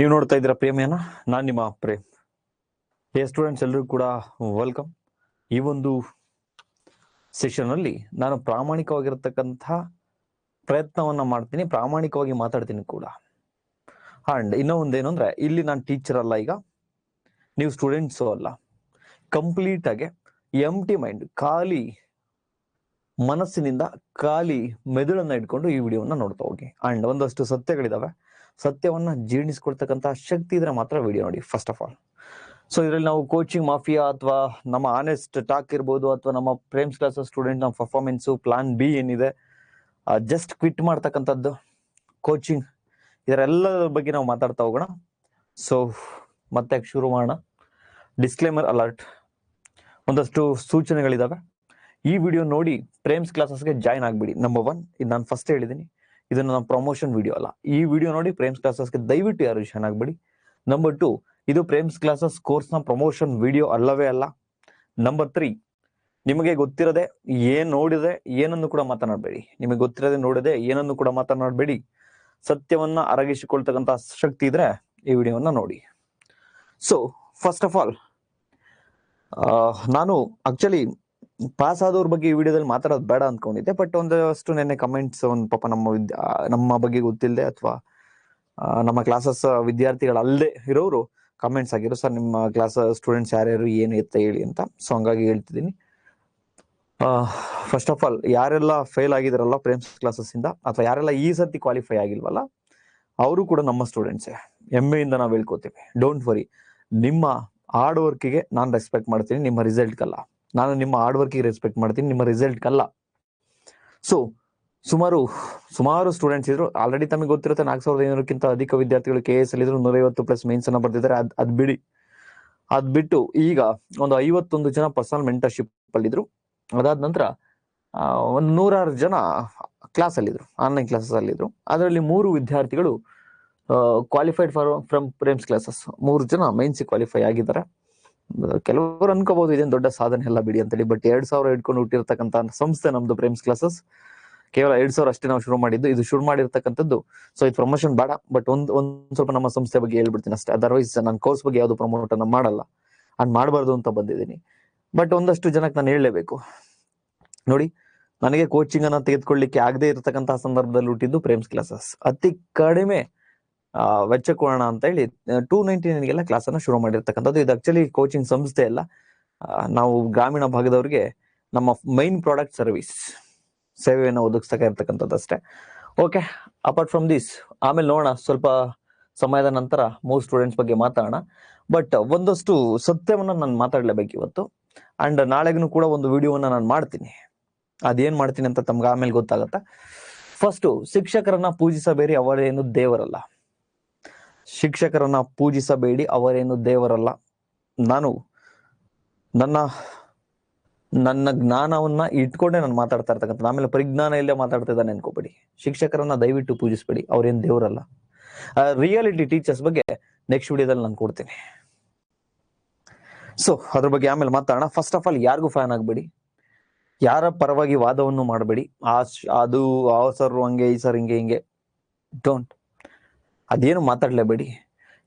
ನೀವು ನೋಡ್ತಾ ಇದ್ದೀರಾ ಪ್ರೇಮಿಯನ್ನ? ನಾನ್ ನಿಮ್ಮ ಪ್ರೇಮ್. ಹೇ ಸ್ಟೂಡೆಂಟ್ಸ್ ಎಲ್ಲರೂ ಕೂಡ ವೆಲ್ಕಮ್ ಈ ಒಂದು ಸೆಷನ್ ಅಲ್ಲಿ ನಾನು ಪ್ರಾಮಾಣಿಕವಾಗಿರತಕ್ಕಂಥ ಪ್ರಯತ್ನವನ್ನ ಮಾಡ್ತೀನಿ, ಪ್ರಾಮಾಣಿಕವಾಗಿ ಮಾತಾಡ್ತೀನಿ ಕೂಡ. ಅಂಡ್ ಇನ್ನೂ ಒಂದೇನು ಅಂದ್ರೆ, ಇಲ್ಲಿ ನಾನು ಟೀಚರ್ ಅಲ್ಲ ಈಗ, ನೀವು ಸ್ಟೂಡೆಂಟ್ಸು ಅಲ್ಲ. ಕಂಪ್ಲೀಟ್ ಆಗಿ ಎಂ ಟಿ ಮೈಂಡ್ ಖಾಲಿ ಮನಸ್ಸಿನಿಂದ ಖಾಲಿ ಮೆದುಳನ್ನ ಇಟ್ಕೊಂಡು ಈ ವಿಡಿಯೋವನ್ನ ನೋಡ್ತಾ ಹೋಗಿ. ಅಂಡ್ ಒಂದಷ್ಟು ಸತ್ಯಗಳಿದಾವೆ. ಸತ್ಯವನ್ನ ಜೀರ್ಣಿಸ್ಕೊಳ್ತಕ್ಕಂತ ಶಕ್ತಿ ಇದ್ರೆ ಮಾತ್ರ ವಿಡಿಯೋ ನೋಡಿ ಫಸ್ಟ್ ಆಫ್ ಆಲ್ ಸೊ ಇದರಲ್ಲಿ ನಾವು ಕೋಚಿಂಗ್ ಮಾಫಿಯಾ ಅಥವಾ ನಮ್ಮ ಆನೆಸ್ಟ್ ಟಾಕ್ ಇರ್ಬೋದು ಅಥವಾ ನಮ್ಮ ಪ್ರೇಮ್ಸ್ ಕ್ಲಾಸ್ ಸ್ಟೂಡೆಂಟ್ ನಮ್ಮ ಪರ್ಫಾರ್ಮೆನ್ಸು ಪ್ಲಾನ್ ಬಿ ಏನಿದೆ ಜಸ್ಟ್ ಕ್ವಿಟ್ ಮಾಡ್ತಕ್ಕಂಥದ್ದು ಕೋಚಿಂಗ್ ಇದರೆಲ್ಲದ ಬಗ್ಗೆ ನಾವು ಮಾತಾಡ್ತಾ ಹೋಗೋಣ. ಸೊ ಮತ್ತೆ ಶುರು ಮಾಡೋಣ. ಡಿಸ್ಕ್ಲೇಮರ್ ಅಲರ್ಟ್ ಒಂದಷ್ಟು ಸೂಚನೆಗಳಿದಾವೆ. ಈ ವಿಡಿಯೋ ನೋಡಿ ಪ್ರೇಮ್ಸ್ ಕ್ಲಾಸಸ್ಗೆ ಜಾಯ್ನ್ ಆಗ್ಬಿಡಿ. ನಂಬರ್ ಒನ್ ಇದು ನಾನು ಫಸ್ಟ್ ಹೇಳಿದ್ದೀನಿ ಇದು ನಮ್ಮ ಪ್ರಮೋಷನ್ ವಿಡಿಯೋ ಅಲ್ಲ. ಈ ವಿಡಿಯೋ ನೋಡಿ ಪ್ರೇಮ್ಸ್ ಕ್ಲಾಸಸ್ಗೆ ದಯವಿಟ್ಟು ಯಾರು ಜಾಯ್ನ್ ಆಗ್ಬೇಡಿ. ನಂಬರ್ ಟು ಇದು ಪ್ರೇಮ್ಸ್ ಕ್ಲಾಸಸ್ ಕೋರ್ಸ್ನ ಪ್ರಮೋಷನ್ ವಿಡಿಯೋ ಅಲ್ಲವೇ ಅಲ್ಲ. ನಂಬರ್ ತ್ರೀ ನಿಮಗೆ ಗೊತ್ತಿರದೆ ಏನ್ ನೋಡಿದೆ ಏನನ್ನು ಕೂಡ ಮಾತನಾಡಬೇಡಿ. ನಿಮಗೆ ಗೊತ್ತಿರದೆ ನೋಡಿದೆ ಏನನ್ನು ಕೂಡ ಮಾತನಾಡಬೇಡಿ. ಸತ್ಯವನ್ನ ಅರಗಿಸಿಕೊಳ್ತಕ್ಕಂತ ಶಕ್ತಿ ಇದ್ರೆ ಈ ವಿಡಿಯೋವನ್ನ ನೋಡಿ. ಸೊ ಫಸ್ಟ್ ಆಫ್ ಆಲ್ ನಾನು ಆಕ್ಚುಲಿ ಪಾಸ್ ಆದವ್ರ ಬಗ್ಗೆ ಈ ವಿಡಿಯೋದಲ್ಲಿ ಮಾತಾಡೋದು ಬೇಡ ಅನ್ಕೊಂಡಿದ್ದೆ, ಬಟ್ ಒಂದಷ್ಟು ನೆನ್ನೆ ಕಮೆಂಟ್ಸ್ ಒಂದು ಪಾಪ ನಮ್ಮ ನಮ್ಮ ಬಗ್ಗೆ ಗೊತ್ತಿಲ್ಲದೆ ಅಥವಾ ನಮ್ಮ ಕ್ಲಾಸಸ್ ವಿದ್ಯಾರ್ಥಿಗಳಲ್ಲದೆ ಇರೋರು ಕಮೆಂಟ್ಸ್ ಆಗಿರೋ ಸರ್, ನಿಮ್ಮ ಕ್ಲಾಸ್ ಸ್ಟೂಡೆಂಟ್ಸ್ ಯಾರ್ಯಾರು, ಏನು ಎತ್ತ ಹೇಳಿ ಅಂತ. ಸೊ ಹಂಗಾಗಿ ಹೇಳ್ತಿದ್ದೀನಿ. ಫಸ್ಟ್ ಆಫ್ ಆಲ್ ಯಾರೆಲ್ಲ ಫೇಲ್ ಆಗಿದಾರಲ್ಲ ಪ್ರೇಮ್ಸ್ ಕ್ಲಾಸಸ್ ಇಂದ, ಅಥವಾ ಯಾರೆಲ್ಲ ಈ ಸರ್ತಿ ಕ್ವಾಲಿಫೈ ಆಗಿಲ್ವಲ್ಲ, ಅವರು ಕೂಡ ನಮ್ಮ ಸ್ಟೂಡೆಂಟ್ಸೇ ಹೆಮ್ಮೆಯಿಂದ ನಾವು ಹೇಳ್ಕೊತೀವಿ. ಡೋಂಟ್ ವರಿ ನಿಮ್ಮ ಹಾರ್ಡ್ ವರ್ಕಿಗೆ ನಾನು ರೆಸ್ಪೆಕ್ಟ್ ಮಾಡ್ತೀನಿ, ನಿಮ್ಮ ರಿಸಲ್ಟ್ಗಲ್ಲ ನಾನು ನಿಮ್ಮ ಹಾರ್ಡ್ ವರ್ಕಿಗೆ ರೆಸ್ಪೆಕ್ಟ್ ಮಾಡ್ತೀನಿ, ನಿಮ್ಮ ರಿಸಲ್ಟ್ಗಲ್ಲ ಸೊ ಸುಮಾರು ಸುಮಾರು ಸ್ಟೂಡೆಂಟ್ಸ್ ಇದ್ರು ಆಲ್ರೆಡಿ ತಮಗೆ ಗೊತ್ತಿರುತ್ತೆ ನಾಲ್ಕು ಸಾವಿರದ ಐನೂರಕ್ಕಿಂತ ಅಧಿಕ ವಿದ್ಯಾರ್ಥಿಗಳು ಕೆ ಎಸ್ ಅಲ್ಲಿ ಇದ್ರು, ನೂರೈವತ್ತು ಪ್ಲಸ್ ಮೇನ್ಸ್ ಅನ್ನ ಬರ್ತಿದ್ದಾರೆ ಅದ್ ಅದ್ ಬಿಡಿ. ಅದ್ ಬಿಟ್ಟು ಈಗ ಒಂದು ಐವತ್ತೊಂದು ಜನ ಪರ್ಸನಲ್ ಮೆಂಟರ್ಶಿಪ್ ಅಲ್ಲಿ ಇದ್ರು. ಅದಾದ ನಂತರ ಒಂದು ನೂರಾರು ಜನ ಕ್ಲಾಸ್ ಅಲ್ಲಿ ಇದ್ರು ಆನ್ಲೈನ್ ಕ್ಲಾಸಸ್ ಅಲ್ಲಿ ಇದ್ರು. ಅದರಲ್ಲಿ ಮೂರು ವಿದ್ಯಾರ್ಥಿಗಳು qualified for from Prem's classes ಮೂರು ಜನ ಮೈನ್ಸ್ ಕ್ವಾಲಿಫೈ ಆಗಿದ್ದಾರೆ. ಕೆಲವರು ಅನ್ಕೋಬಹುದು ಇದೇನು ದೊಡ್ಡ ಸಾಧನೆ ಎಲ್ಲ ಬಿಡಿ ಅಂತೇಳಿ ಬಟ್ ಎರಡ್ ಸಾವಿರ ಇಟ್ಕೊಂಡು ಹುಟ್ಟಿರ್ತಕ್ಕಂತ ಸಂಸ್ಥೆ ನಮ್ದು ಪ್ರೇಮ್ಸ್ ಕ್ಲಾಸಸ್ ಕೇವಲ ಎರಡ್ ಸಾವಿರ ಅಷ್ಟೇ ನಾವು ಶುರು ಮಾಡಿದ್ದು, ಇದು ಶುರು ಮಾಡಿರ್ತಕ್ಕಂಥದ್ದು. ಸೊ ಇದು ಪ್ರಮೋಷನ್ ಬೇಡ ಬಟ್ ಒಂದ್ ಒಂದ್ ಸ್ವಲ್ಪ ನಮ್ಮ ಸಂಸ್ಥೆ ಬಗ್ಗೆ ಹೇಳ್ಬಿಡ್ತೀನಿ ಅಷ್ಟೇ. ಅದರ್ವೈಸ್ ನನ್ನ ಕೋರ್ಸ್ ಬಗ್ಗೆ ಯಾವ್ದು ಪ್ರಮೋಟ್ ಅನ್ನ ಮಾಡಲ್ಲ. ಅದ್ ಮಾಡಬಾರ್ದು ಅಂತ ಬಂದಿದ್ದೀನಿ. ಬಟ್ ಒಂದಷ್ಟು ಜನಕ್ಕೆ ನಾನು ಹೇಳಲೇಬೇಕು. ನೋಡಿ, ನನಗೆ ಕೋಚಿಂಗ್ ಅನ್ನ ತೆಗೆದುಕೊಳ್ಳಿಕ್ಕೆ ಆಗದೆ ಇರತಕ್ಕಂತಹ ಸಂದರ್ಭದಲ್ಲಿ ಹುಟ್ಟಿದ್ದು ಪ್ರೇಮ್ಸ್ ಕ್ಲಾಸಸ್ ಅತಿ ಕಡಿಮೆ ವೆಚ್ಚ ಕೊಡೋಣ ಅಂತ ಹೇಳಿ ಟೂ ನೈಂಟಿ ನೈನ್ಗೆಲ್ಲ ಕ್ಲಾಸ್ ಅನ್ನ ಶುರು ಮಾಡಿರ್ತಕ್ಕಂಥದ್ದು. ಇದು ಆಕ್ಚುಲಿ ಕೋಚಿಂಗ್ ಸಂಸ್ಥೆ ಅಲ್ಲ. ನಾವು ಗ್ರಾಮೀಣ ಭಾಗದವ್ರಿಗೆ ನಮ್ಮ ಮೈನ್ ಪ್ರಾಡಕ್ಟ್ ಸರ್ವಿಸ್ ಸೇವೆಯನ್ನು ಒದಗಿಸ್ತಾ ಇರ್ತಕ್ಕಂಥದ್ದು ಅಷ್ಟೇ. ಓಕೆ ಅಪಾರ್ಟ್ ಫ್ರಮ್ ದಿಸ್ ಆಮೇಲೆ ನೋಡೋಣ, ಸ್ವಲ್ಪ ಸಮಯದ ನಂತರ ಮೋಸ್ಟ್ ಸ್ಟೂಡೆಂಟ್ಸ್ ಬಗ್ಗೆ ಮಾತಾಡೋಣ. ಬಟ್ ಒಂದಷ್ಟು ಸತ್ಯವನ್ನ ನಾನು ಮಾತಾಡಲೇಬೇಕು ಇವತ್ತು. ಅಂಡ್ ನಾಳೆಗೂ ಕೂಡ ಒಂದು ವಿಡಿಯೋವನ್ನ ನಾನು ಮಾಡ್ತೀನಿ. ಅದೇನ್ ಮಾಡ್ತೀನಿ ಅಂತ ತಮ್ಗೆ ಆಮೇಲೆ ಗೊತ್ತಾಗತ್ತೆ? ಫಸ್ಟ್ ಶಿಕ್ಷಕರನ್ನ ಪೂಜಿಸಬೇರಿ ಅವರೇನು ದೇವರಲ್ಲ. ಶಿಕ್ಷಕರನ್ನ ಪೂಜಿಸಬೇಡಿ, ಅವರೇನು ದೇವರಲ್ಲ. ನಾನು ನನ್ನ ನನ್ನ ಜ್ಞಾನವನ್ನ ಇಟ್ಕೊಂಡೆ ನಾನು ಮಾತಾಡ್ತಾ ಇರ್ತಕ್ಕಂಥ ಆಮೇಲೆ ಪರಿಜ್ಞಾನ ಇಲ್ಲೇ ಮಾತಾಡ್ತಾ ಇದ್ದಾನೆ ಅನ್ಕೋಬೇಡಿ. ಶಿಕ್ಷಕರನ್ನ ದಯವಿಟ್ಟು ಪೂಜಿಸಬೇಡಿ, ಅವರೇನು ದೇವರಲ್ಲ. ರಿಯಾಲಿಟಿ ಟೀಚರ್ಸ್ ಬಗ್ಗೆ ನೆಕ್ಸ್ಟ್ ವಿಡಿಯೋದಲ್ಲಿ ನಾನು ಕೊಡ್ತೀನಿ. ಸೊ ಅದ್ರ ಬಗ್ಗೆ ಆಮೇಲೆ ಮಾತಾಡೋಣ. ಫಸ್ಟ್ ಆಫ್ ಆಲ್ ಯಾರಿಗೂ ಫ್ಯಾನ್ ಆಗಬೇಡಿ. ಯಾರ ಪರವಾಗಿ ವಾದವನ್ನು ಮಾಡಬೇಡಿ. ಆ, ಅದು, ಆ ಸರ್ ಹಂಗೆ, ಈ ಸರ್ ಹಿಂಗೆ ಹಿಂಗೆ. ಡೋಂಟ್ ಅದೇನು ಮಾತಾಡ್ಲೇಬೇಡಿ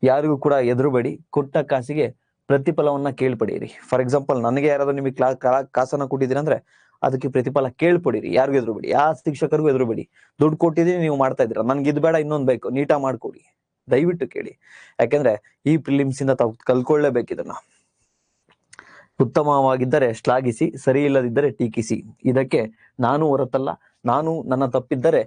ಯಾರಿಗೂ ಕೂಡ ಎದುರುಬೇಡಿ. ಕೊಟ್ಟ ಕಾಸಿಗೆ ಪ್ರತಿಫಲವನ್ನ ಕೇಳ್ಪಡೀರಿ. ಫಾರ್ ಎಕ್ಸಾಂಪಲ್ ನನಗೆ ಯಾರಾದ್ರೂ ನಿಮಗೆ ಕ್ಲಾ ಕಾಸನ್ನ ಕೊಟ್ಟಿದ್ದೀರಿ ಅಂದ್ರೆ ಅದಕ್ಕೆ ಪ್ರತಿಫಲ ಕೇಳ್ಪಡಿರಿ. ಯಾರಿಗೂ ಎದುರುಬೇಡಿ. ಯಾವ ಶಿಕ್ಷಕರಿಗೂ ಎದುರುಬೇಡಿ. ದುಡ್ಡು ಕೊಟ್ಟಿದ್ದೀನಿ ನೀವು ಮಾಡ್ತಾ ಇದ್ದೀರಾ. ನನ್ಗೆ ಇದು ಬೇಡ, ಇನ್ನೊಂದು ಬೇಕು. ನೀಟಾ ಮಾಡ್ಕೊಡಿ. ದಯವಿಟ್ಟು ಕೇಳಿ. ಯಾಕೆಂದ್ರೆ ಈ ಪ್ರಿಲಿಮ್ಸ್ ಇಂದ ತಾವು ಕಲ್ಕೊಳ್ಳೇಬೇಕಿದನ್ನ ಉತ್ತಮವಾಗಿದ್ದರೆ ಶ್ಲಾಘಿಸಿ, ಸರಿ ಇಲ್ಲದಿದ್ದರೆ ಟೀಕಿಸಿ. ಇದಕ್ಕೆ ನಾನು ಹೊರತಲ್ಲ. ನಾನು ನನ್ನ ತಪ್ಪಿದ್ದರೆ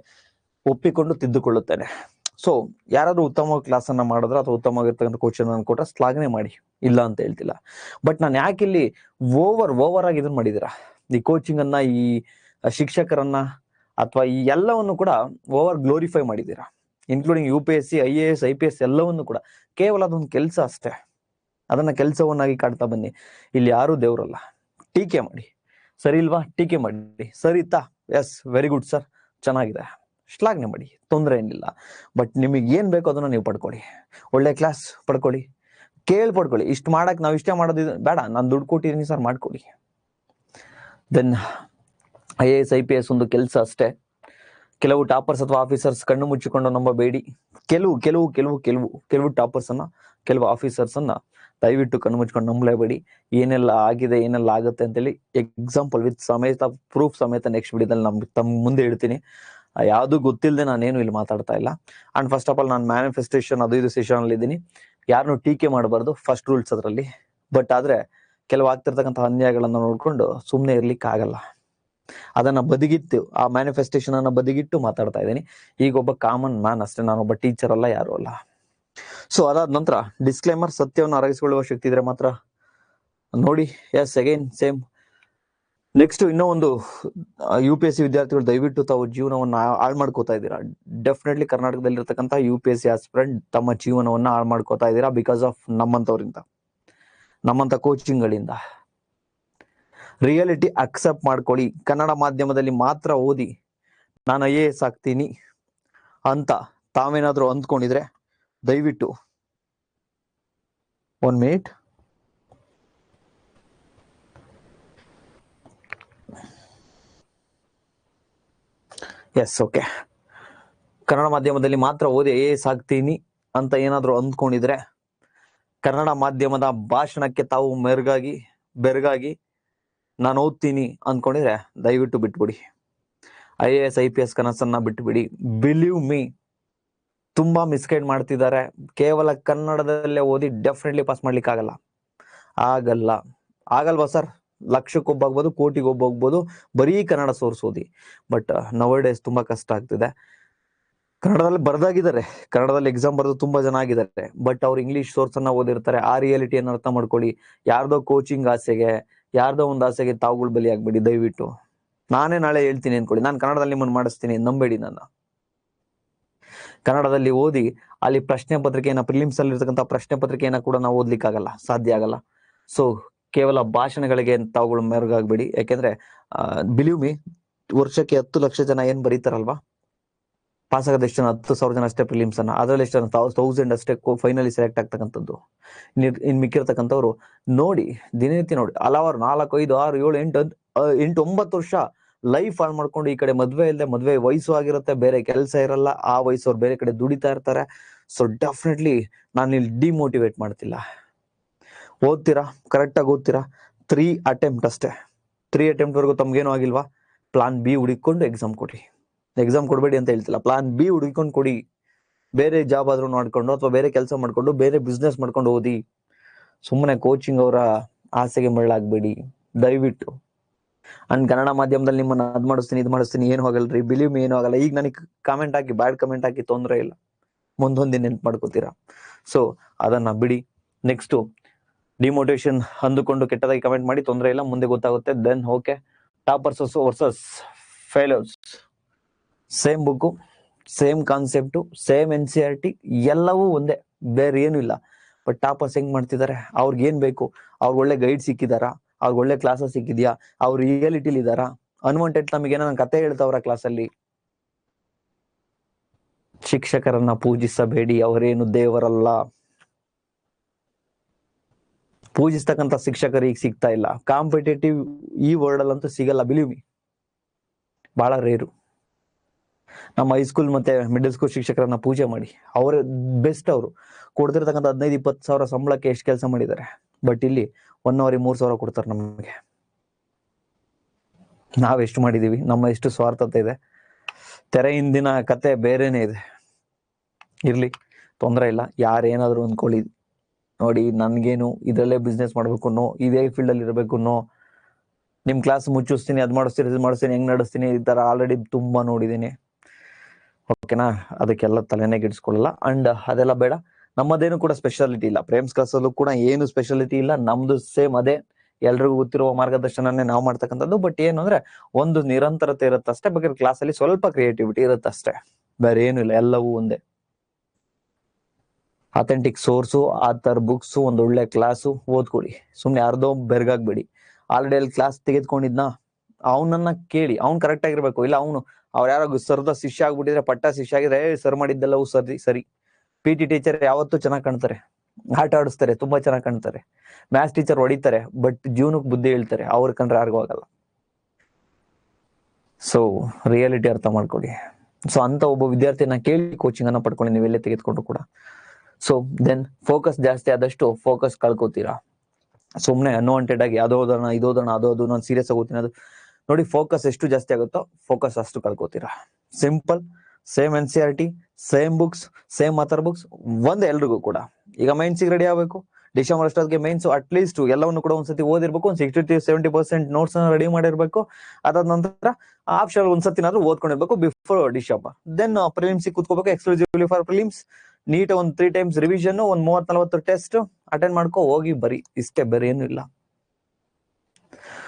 ಒಪ್ಪಿಕೊಂಡು ತಿದ್ದುಕೊಳ್ಳುತ್ತೇನೆ. ಸೊ ಯಾರಾದ್ರೂ ಉತ್ತಮ ಕ್ಲಾಸ್ ಅನ್ನ ಮಾಡಿದ್ರೆ ಅಥವಾ ಉತ್ತಮವಾಗಿರ್ತಕ್ಕಂಥ ಕೋಚನ್ ಅನ್ನ ಕೊಟ್ರೆ ಶ್ಲಾಘನೆ ಮಾಡಿ. ಇಲ್ಲ ಅಂತ ಹೇಳ್ತಿಲ್ಲ. ಬಟ್ ನಾನು ಯಾಕೆ ಇಲ್ಲಿ ಓವರ್ ಓವರ್ ಆಗಿ ಇದನ್ನ ಮಾಡಿದೀರಾ? ಈ ಕೋಚಿಂಗ್ ಅನ್ನ, ಈ ಶಿಕ್ಷಕರನ್ನ ಅಥವಾ ಈ ಎಲ್ಲವನ್ನು ಕೂಡ ಓವರ್ ಗ್ಲೋರಿಫೈ ಮಾಡಿದೀರಾ? Including U P S C I A S I P S ಎಲ್ಲವನ್ನು ಕೂಡ. ಕೇವಲ ಅದೊಂದು ಕೆಲಸ ಅಷ್ಟೇ. ಅದನ್ನ ಕೆಲಸವನ್ನಾಗಿ ಕಾಡ್ತಾ ಬನ್ನಿ. ಇಲ್ಲಿ ಯಾರು ದೇವರಲ್ಲ. ಟೀಕೆ ಮಾಡಿ. ಸರಿ ಇಲ್ವಾ? ಟೀಕೆ ಮಾಡಿ. ಸರಿ ಇತ್ತಾ ಎಸ್ ವೆರಿ ಗುಡ್ ಸರ್ ಚೆನ್ನಾಗಿದೆ. ಶ್ಲಾಘನೆ ಮಾಡಿ, ತೊಂದರೆ ಏನಿಲ್ಲ. ಬಟ್ ನಿಮಗೆ ಏನ್ ಬೇಕೋ ಅದನ್ನ ನೀವು ಪಡ್ಕೊಳ್ಳಿ. ಒಳ್ಳೆ ಕ್ಲಾಸ್ ಪಡ್ಕೊಳ್ಳಿ. ಕೇಳಿ ಪಡ್ಕೊಳ್ಳಿ. ಇಷ್ಟು ಮಾಡಕ್ಕೆ ನಾವು ಇಷ್ಟೇ ಮಾಡೋದು ಬೇಡ. ನಾನು ದುಡ್ಡು ಕೊಟ್ಟಿದ್ದೀನಿ ಸರ್, ಮಾಡ್ಕೊಳ್ಳಿ. Then I A S I P S ಒಂದು ಕೆಲಸ ಅಷ್ಟೇ. ಕೆಲವು ಟಾಪರ್ಸ್ ಅಥವಾ ಆಫೀಸರ್ಸ್ ಕಣ್ಣು ಮುಚ್ಚಿಕೊಂಡು ನಂಬಬೇಡಿ ಕೆಲವು ಕೆಲವು ಕೆಲವು ಕೆಲವು ಕೆಲವು ಟಾಪರ್ಸ್ ಅನ್ನ, ಕೆಲವು ಆಫೀಸರ್ಸ್ ಅನ್ನ ದಯವಿಟ್ಟು ಕಣ್ಣು ಮುಚ್ಕೊಂಡು ನಂಬಲೇಬೇಡಿ. ಏನೆಲ್ಲ ಆಗಿದೆ, ಏನೆಲ್ಲ ಆಗುತ್ತೆ ಅಂತೇಳಿ ಎಕ್ಸಾಂಪಲ್ ವಿತ್ ಸಮೇತ ಪ್ರೂಫ್ ಸಮೇತ ನೆಕ್ಸ್ಟ್ ವಿಡಿಯೋದಲ್ಲಿ ನಮ್ಗೆ ತಮ್ಮ ಮುಂದೆ ಇಡ್ತೀನಿ ಯಾವುದು ಗೊತ್ತಿಲ್ಲದೆ ನಾನೇನು ಇಲ್ಲಿ ಮಾತಾಡ್ತಾ ಇಲ್ಲ. ಅಂಡ್ ಫಸ್ಟ್ ಆಫ್ ಆಲ್ ನಾನು ಮ್ಯಾನಿಫೆಸ್ಟೇಷನ್ ಅದು ಇದು ಸೆಷನ್ ಅಲ್ಲಿ ಇದ್ದೀನಿ. ಯಾರನ್ನು ಟೀಕೆ ಮಾಡಬಾರ್ದು ಫಸ್ಟ್ ರೂಲ್ಸ್ ಅದರಲ್ಲಿ. ಬಟ್ ಆದ್ರೆ ಕೆಲವು ಆಗ್ತಿರ್ತಕ್ಕಂಥ ಅನ್ಯಾಯಗಳನ್ನ ನೋಡ್ಕೊಂಡು ಸುಮ್ಮನೆ ಇರ್ಲಿಕ್ಕೆ ಆಗಲ್ಲ ಅದನ್ನ ಬದಿಗಿಟ್ಟು, ಆ ಮ್ಯಾನಿಫೆಸ್ಟೇಷನ್ ಅನ್ನ ಬದಿಗಿಟ್ಟು ಮಾತಾಡ್ತಾ ಇದ್ದೀನಿ. ಈಗ ಒಬ್ಬ ಕಾಮನ್ ಮ್ಯಾನ್ ಅಷ್ಟೇ ನಾನೊಬ್ಬ ಟೀಚರ್ ಅಲ್ಲ, ಯಾರು ಅಲ್ಲ. ಸೊ ಅದಾದ ನಂತರ ಡಿಸ್ಕ್ಲೇಮರ್ ಸತ್ಯವನ್ನು ಅರಗಿಸಿಕೊಳ್ಳುವ ಶಕ್ತಿ ಇದ್ರೆ ಮಾತ್ರ. ನೋಡಿ ಎಸ್ ಅಗೈನ್ ಸೇಮ್ ನೆಕ್ಸ್ಟ್ ಇನ್ನೂ ಒಂದು ಯು ಪಿ ಎಸ್ ಸಿ ವಿದ್ಯಾರ್ಥಿಗಳು ದಯವಿಟ್ಟು ತಾವು ಜೀವನವನ್ನ ಹಾಳು ಮಾಡ್ಕೋತಾ ಇದ್ದೀರಾ? Definitely ಕರ್ನಾಟಕದಲ್ಲಿರ್ತಕ್ಕಂಥ U P S C aspirant ತಮ್ಮ ಜೀವನವನ್ನ ಹಾಳು ಮಾಡ್ಕೋತಾ ಇದ್ದೀರಾ ಬಿಕಾಸ್ ಆಫ್ ನಮ್ಮಂಥವರಿಂದ ನಮ್ಮಂತ ಕೋಚಿಂಗ್ ಗಳಿಂದ ರಿಯಾಲಿಟಿ ಅಕ್ಸೆಪ್ಟ್ ಮಾಡ್ಕೊಳ್ಳಿ. ಕನ್ನಡ ಮಾಧ್ಯಮದಲ್ಲಿ ಮಾತ್ರ ಓದಿ, ನಾನು ಐ ಎ ಎಸ್ ಆಗ್ತೀನಿ ಅಂತ ತಾವೇನಾದರೂ ಅಂದ್ಕೊಂಡಿದ್ರೆ, ದಯವಿಟ್ಟು one minute yes okay Kannada ಮಾಧ್ಯಮದಲ್ಲಿ ಮಾತ್ರ ಓದಿ ಐ ಎ ಎಸ್ ಆಗ್ತೀನಿ ಅಂತ ಏನಾದರೂ ಅಂದ್ಕೊಂಡಿದ್ರೆ ಕನ್ನಡ ಮಾಧ್ಯಮದ ಭಾಷಣಕ್ಕೆ ತಾವು ಮೆರುಗಾಗಿ, ಬೆರಗಾಗಿ ನಾನು ಓದ್ತೀನಿ ಅಂದ್ಕೊಂಡಿದ್ರೆ ದಯವಿಟ್ಟು ಬಿಟ್ಬಿಡಿ. I A S I P S ಕನಸನ್ನ ಬಿಟ್ಬಿಡಿ. ಬಿಲೀವ್ ಮೀ ತುಂಬಾ ಮಿಸ್ಗೈಡ್ ಮಾಡ್ತಿದ್ದಾರೆ. ಕೇವಲ ಕನ್ನಡದಲ್ಲೇ ಓದಿ ಡೆಫಿನೆಟ್ಲಿ ಪಾಸ್ ಮಾಡ್ಲಿಕ್ಕೆ ಆಗಲ್ಲ. ಆಗಲ್ಲ ಆಗಲ್ವಾ ಸರ್ ಲಕ್ಷಕ್ಕೆ ಒಬ್ಬ ಆಗ್ಬೋದು ಕೋಟಿಗೆ ಹೋಗ್ಬೋದು ಬರೀ ಕನ್ನಡ ಸೋರ್ಸ್ ಓದಿ ಬಟ್ ನವ ಡೇಸ್ ತುಂಬಾ ಕಷ್ಟ ಆಗ್ತಿದೆ. ಕನ್ನಡದಲ್ಲಿ ಬರ್ದಾಗಿದ್ದಾರೆ. ಕನ್ನಡದಲ್ಲಿ ಎಕ್ಸಾಮ್ ಬರೆದು ತುಂಬಾ ಜನ ಆಗಿದ್ದಾರೆ. ಬಟ್ ಅವ್ರು ಇಂಗ್ಲಿಷ್ ಸೋರ್ಸ್ ಅನ್ನ ಓದಿರ್ತಾರೆ. ಆ ರಿಯಾಲಿಟಿಯನ್ನು ಅರ್ಥ ಮಾಡ್ಕೊಳ್ಳಿ. ಯಾರ್ದೋ ಕೋಚಿಂಗ್ ಆಸೆಗೆ, ಯಾರ್ದೋ ಒಂದು ಆಸೆಗೆ ತಾವುಗಳು ಬಲಿ ಆಗ್ಬೇಡಿ, ದಯವಿಟ್ಟು. ನಾನೇ ನಾಳೆ ಹೇಳ್ತೀನಿ ಅನ್ಕೊಳ್ಳಿ. ನಾನು ಕನ್ನಡದಲ್ಲಿ ನಿಮ್ಮನ್ನು ಮಾಡಿಸ್ತೀನಿ, ನಂಬೇಡಿ ನನ್ನ. ಕನ್ನಡದಲ್ಲಿ ಓದಿ, ಅಲ್ಲಿ ಪ್ರಶ್ನೆ ಪತ್ರಿಕೆಯನ್ನ ಪ್ರಿಲಿಮ್ಸ್ ಅಲ್ಲಿ ಇರ್ತಕ್ಕಂಥ ಪ್ರಶ್ನೆ ಪತ್ರಿಕೆಯನ್ನ ಕೂಡ ನಾವು ಓದ್ಲಿಕ್ಕಾಗಲ್ಲ. ಸಾಧ್ಯ ಆಗಲ್ಲ. ಸೊ ಕೇವಲ ಭಾಷಣಗಳಿಗೆ ತಾವುಗಳು ಮೆರುಗಾಗ್ಬೇಡಿ. ಯಾಕೆಂದ್ರೆ ಬಿಲೀವ್ ಮಿ ವರ್ಷಕ್ಕೆ ಹತ್ತು ಲಕ್ಷ ಜನ ಏನ್ ಬರೀತಾರಲ್ವಾ? ಪಾಸ್ ಆಗದ ಎಷ್ಟು ಜನ? ಹತ್ತು ಸಾವಿರ ಜನ ಅಷ್ಟೇ ಪ್ರಿಲಿಮ್ಸ್ ಅನ್ನ. ಅದರಲ್ಲಿ ಎಷ್ಟು ಜನ? ತೌಸಂಡ್ ಅಷ್ಟೇ ಫೈನಲಿ ಸೆಲೆಕ್ಟ್ ಆಗ್ತಕ್ಕಂಥದ್ದು. ಇನ್- ಮಿಕ್ಕಿರ್ತಕ್ಕಂಥವ್ರು ನೋಡಿ, ದಿನನಿತ್ಯ ನೋಡಿ, ಹಲವಾರು ನಾಲ್ಕು, ಐದು, ಆರು, ಏಳು, ಎಂಟು ಎಂಟು, ಒಂಬತ್ತು ವರ್ಷ ಲೈಫ್ ಆನ್ ಮಾಡ್ಕೊಂಡು ಈ ಕಡೆ ಮದ್ವೆ ಇಲ್ಲದೆ ಮದ್ವೆ ವಯಸ್ಸು ಆಗಿರುತ್ತೆ, ಬೇರೆ ಕೆಲಸ ಇರಲ್ಲ, ಆ ವಯಸ್ಸವ್ರು ಬೇರೆ ಕಡೆ ದುಡಿತಾ ಇರ್ತಾರೆ. ಸೊ ಡೆಫಿನೆಟ್ಲಿ ನಾನು ಇಲ್ಲಿ ಡಿಮೋಟಿವೇಟ್ ಮಾಡ್ತಿಲ್ಲ. ಓದ್ತೀರಾ? ಕರೆಕ್ಟಾಗಿ ಓದ್ತೀರಾ? ತ್ರೀ ಅಟೆಂಪ್ಟ್ ಅಷ್ಟೇ. ತ್ರೀ ಅಟೆಂಪ್ಟ್ ವರೆಗೂ ತಮ್ಗೇನು ಆಗಿಲ್ವಾ? ಪ್ಲಾನ್ ಬಿ ಹುಡುಕೊಂಡು ಎಕ್ಸಾಮ್ ಕೊಡಿ. ಎಕ್ಸಾಮ್ ಕೊಡಬೇಡಿ ಅಂತ ಹೇಳ್ತಿಲ್ಲ. ಪ್ಲಾನ್ ಬಿ ಹುಡುಕೊಂಡು ಕೊಡಿ. ಬೇರೆ ಜಾಬ್ ಆದ್ರೂ ಮಾಡಿಕೊಂಡು ಅಥವಾ ಬೇರೆ ಕೆಲಸ ಮಾಡಿಕೊಂಡು ಬೇರೆ ಬಿಸ್ನೆಸ್ ಮಾಡ್ಕೊಂಡು ಓದಿ. ಸುಮ್ಮನೆ ಕೋಚಿಂಗ್ ಅವರ ಆಸೆಗೆ ಮರಳಾಗ್ಬೇಡಿ. ದಯವಿಟ್ಟು. ಅಂಡ್ ಕನ್ನಡ ಮಾಧ್ಯಮದಲ್ಲಿ ನಿಮ್ಮನ್ನ ಅದ್ ಮಾಡಿಸ್ತೀನಿ, ಇದು ಮಾಡಿಸ್ತೀನಿ, ಏನು ಹೋಗಲ್ರಿ ಬಿಲೀವ್ ಮಿ ಏನು ಆಗಲ್ಲ. ಈಗ ನನಗೆ ಕಾಮೆಂಟ್ ಹಾಕಿ ಬ್ಯಾಡ್ ಕಮೆಂಟ್ ಹಾಕಿ ತೊಂದರೆ ಇಲ್ಲ. ಮುಂದೊಂದಿನ ನೆನ್ಪು ಮಾಡ್ಕೋತೀರಾ? ಸೊ ಅದನ್ನ ಬಿಡಿ. ನೆಕ್ಸ್ಟ್ ಡಿಮೋಟಿವೇಶನ್ ಅಂದುಕೊಂಡು ಕೆಟ್ಟದಾಗಿ ಕಮೆಂಟ್ ಮಾಡಿ ತೊಂದರೆ ಇಲ್ಲ, ಮುಂದೆ ಗೊತ್ತಾಗುತ್ತೆ. Then okay toppers versus failures same book same concept same N C R T ಎಲ್ಲವೂ ಒಂದೇ, ಬೇರೆ ಏನು ಇಲ್ಲ. ಬಟ್ ಟಾಪರ್ಸ್ ಹೆಂಗ್ ಮಾಡ್ತಿದ್ದಾರೆ? ಅವ್ರಿಗೆ ಏನ್ ಬೇಕು? ಅವ್ರಿಗೆ ಒಳ್ಳೆ ಗೈಡ್ ಸಿಕ್ಕಿದಾರಾ? ಅವ್ರಿಗೆ ಒಳ್ಳೆ ಕ್ಲಾಸಸ್ ಸಿಕ್ಕಿದ್ಯಾ? ಅವ್ರು ರಿಯಾಲಿಟಿಲಿ ಇದಾರಾ? ಅನ್ವಾಂಟೆಡ್ ನಮಗೆ ಏನೋ ಕತೆ ಹೇಳ್ತಾವ್ರ ಕ್ಲಾಸಲ್ಲಿ ಶಿಕ್ಷಕರನ್ನ ಪೂಜಿಸಬೇಡಿ, ಅವರೇನು ದೇವರಲ್ಲ. ಪೂಜಿಸ್ತಕ್ಕಂಥ ಶಿಕ್ಷಕರು ಈಗ ಸಿಗ್ತಾ ಇಲ್ಲ. ಕಾಂಪಿಟೇಟಿವ್ ಈ ವರ್ಲ್ಡ್ ಅಲ್ಲಂತೂ ಸಿಗಲ್ಲ ಬಿಲೀವ್ ಮಿ ಬಹಳ ರೇರು ನಮ್ಮ ಹೈಸ್ಕೂಲ್ ಮತ್ತೆ ಮಿಡಲ್ ಸ್ಕೂಲ್ ಶಿಕ್ಷಕರನ್ನ ಪೂಜೆ ಮಾಡಿ. ಅವರ ಬೆಸ್ಟ್ ಅವರು. ಕೊಡ್ತಿರ್ತಕ್ಕಂಥ ಹದಿನೈದು, ಇಪ್ಪತ್ತು ಸಾವಿರ ಸಂಬಳಕ್ಕೆ ಎಷ್ಟು ಕೆಲಸ ಮಾಡಿದ್ದಾರೆ. ಬಟ್ ಇಲ್ಲಿ ಒನ್ ಅವರಿಗೆ ಮೂರು ಸಾವಿರ ಕೊಡ್ತಾರೆ ನಮಗೆ. ನಾವೆಷ್ಟು ಮಾಡಿದೀವಿ, ನಮ್ಮ ಎಷ್ಟು ಸ್ವಾರ್ಥತೆ ಇದೆ. ತೆರೆ ಹಿಂದಿನ ಕತೆ ಬೇರೆನೇ ಇದೆ. ಇರ್ಲಿ, ತೊಂದರೆ ಇಲ್ಲ. ಯಾರೇನಾದ್ರು ಅಂದ್ಕೊಳ್ಳಿ. ನೋಡಿ, ನನ್ಗೇನು ಇದರಲ್ಲೇ ಬಿಸ್ನೆಸ್ ಮಾಡ್ಬೇಕು ಅನ್ನೋ, ಇದೇ ಫೀಲ್ಡ್ ಅಲ್ಲಿ ಇರಬೇಕು ಅನ್ನೋ, ನಿಮ್ ಕ್ಲಾಸ್ ಮುಚ್ಚಿಸ್ತೀನಿ, ಅದ್ ಮಾಡಿಸ್ತೀನಿ, ಇದು ಮಾಡಿಸ್ತೀನಿ, ಹೆಂಗ್ ನಡೆಸ್ತೀನಿ, ಈ ತರ ಆಲ್ರೆಡಿ ತುಂಬಾ ನೋಡಿದೀನಿ ಓಕೆನಾ ಅದಕ್ಕೆಲ್ಲ ತಲೆನೇ ಗಿಡ್ಸ್ಕೊಳ್ಳಲ್ಲ ಅಂಡ್ ಅದೆಲ್ಲ ಬೇಡ. ನಮ್ಮದೇನು ಕೂಡ ಸ್ಪೆಷಾಲಿಟಿ ಇಲ್ಲ. ಪ್ರೇಮ್ಸ್ ಕ್ಲಾಸ್ ಅಲ್ಲೂ ಕೂಡ ಏನು ಸ್ಪೆಷಾಲಿಟಿ ಇಲ್ಲ. ನಮ್ದು ಸೇಮ್ ಅದೇ. ಎಲ್ರಿಗೂ ಗೊತ್ತಿರುವ ಮಾರ್ಗದರ್ಶನನೇ ನಾವು ಮಾಡ್ತಕ್ಕಂಥದ್ದು. ಬಟ್ ಏನು ಅಂದ್ರೆ, ಒಂದು ನಿರಂತರತೆ ಇರುತ್ತೆ ಅಷ್ಟೇ ಬಗ್ಗೆ ಕ್ಲಾಸ್ ಅಲ್ಲಿ ಸ್ವಲ್ಪ ಕ್ರಿಯೇಟಿವಿಟಿ ಇರುತ್ತೆ ಅಷ್ಟೇ ಬೇರೆ ಏನು ಇಲ್ಲ. ಎಲ್ಲವೂ ಒಂದೇ. ಅಥೆಂಟಿಕ್ ಸೋರ್ಸು ಆ ಥರ ಬುಕ್ಸ್ ಒಂದ್ ಒಳ್ಳೆ ಕ್ಲಾಸು ಓದ್ಕೊಡಿ ಸುಮ್ನೆ ಯಾರ್ದೋ ಬೆರ್ಗಾಗ್ಬೇಡಿ. ಆಲ್ರೆಡಿ ಅಲ್ಲಿ ಕ್ಲಾಸ್ ತೆಗೆದುಕೊಂಡಿದ್ನಾ? ಅವನನ್ನ ಕೇಳಿ, ಅವ್ನು ಕರೆಕ್ಟ್ ಆಗಿರ್ಬೇಕು. ಇಲ್ಲ, ಅವನು, ಅವ್ರು ಯಾರೋ ಸರ್ದ ಶಿಷ್ಯ ಆಗ್ಬಿಟ್ಟಿದ್ರೆ, ಪಟ್ಟ ಶಿಷ್ಯ ಆಗಿದ್ರೆ ಸರ್ ಮಾಡಿದ್ದೆಲ್ಲವೂ ಸರಿ ಸರಿ. ಪಿ ಟಿ ಟೀಚರ್ ಯಾವತ್ತೂ ಚೆನ್ನಾಗಿ ಕಾಣ್ತಾರೆ. ಆಟ ಆಡಿಸ್ತಾರೆ, ತುಂಬಾ ಚೆನ್ನಾಗಿ ಕಾಣ್ತಾರೆ. ಮ್ಯಾಥ್ಸ್ ಟೀಚರ್ ಹೊಡಿತಾರೆ ಬಟ್ ಜೀವನಕ್ಕೆ ಬುದ್ಧಿ ಹೇಳ್ತಾರೆ. ಅವ್ರ ಕಂಡ್ರೆ ಯಾರಿಗೂ ಆಗಲ್ಲ. ಸೊ ರಿಯಾಲಿಟಿ ಅರ್ಥ ಮಾಡ್ಕೊಳ್ಳಿ. ಸೊ ಅಂತ ಒಬ್ಬ ವಿದ್ಯಾರ್ಥಿನ ಕೇಳಿ ಕೋಚಿಂಗ್ ಅನ್ನ ಪಡ್ಕೊಳ್ಳಿ ನೀವೆಲ್ಲೇ ತೆಗೆದುಕೊಂಡು ಕೂಡ. ಸೊ ದೆನ್ ಫೋಕಸ್ ಜಾಸ್ತಿ ಆದಷ್ಟು ಫೋಕಸ್ ಕಳ್ಕೊತೀರಾ? ಸುಮ್ಮನೆ ಅನ್ವಾಂಟೆಡ್ ಆಗಿ ಅದೋ ಇದೋದಣ ಇದೋದೋಣ ಅದೋ ಅದು ನಾನು ಸೀರಿಯಸ್ ಆಗೋತೀನಿ ಅದು ನೋಡಿ ಫೋಕಸ್ ಎಷ್ಟು ಜಾಸ್ತಿ ಆಗುತ್ತೋ ಫೋಕಸ್ ಅಷ್ಟು ಕಳ್ಕೊತೀರಾ. Simple same N C R T same books same matter books ಒಂದ್ ಎಲ್ರಿಗೂ ಕೂಡ. ಈಗ ಮೈನ್ಸಿಗೆ ರೆಡಿ ಆಗಬೇಕು. ಡಿಸೆಂಬರ್ ಅಷ್ಟೊತ್ತಿಗೆ ಮೈನ್ಸ್ ಅಟ್ ಲೀಸ್ಟ್ ಎಲ್ಲವನ್ನು ಕೂಡ ಒಂದ್ಸತಿ ಓದಿರ್ಬೇಕು, ಒಂದು sixty to seventy percent notes ready ಮಾಡಿರ್ಬೇಕು. ಅದಾದ ನಂತರ ಆಪ್ಷನ್ ಒಂದ್ಸತಿನಾದ್ರೂ ಓದ್ಕೊಂಡಿರ್ಬೇಕು ಬಿಫೋರ್ ಡಿಸೆಂಬರ್ ದೆನ್ ಪ್ರಿಲಿಮ್ಸ್ ಕೂತ್ಕೋಬೇಕು ಎಕ್ಸ್ಕ್ಲೂಸಿವ್ಲಿ ಫಾರ್ ಪ್ರಿಲಿಮ್ಸ್ ನೀಟ್ ಒಂದು ತ್ರೀ ಟೈಮ್ಸ್ ರಿವಿಷನ್ ಒಂದ್ ಮೂವತ್ ನಲ್ವತ್ತು ಟೆಸ್ಟ್ ಅಟೆಂಡ್ ಮಾಡ್ಕೊ ಹೋಗಿ ಬರಿ. ಇಷ್ಟೇ, ಬೇರೆ ಏನು ಇಲ್ಲ.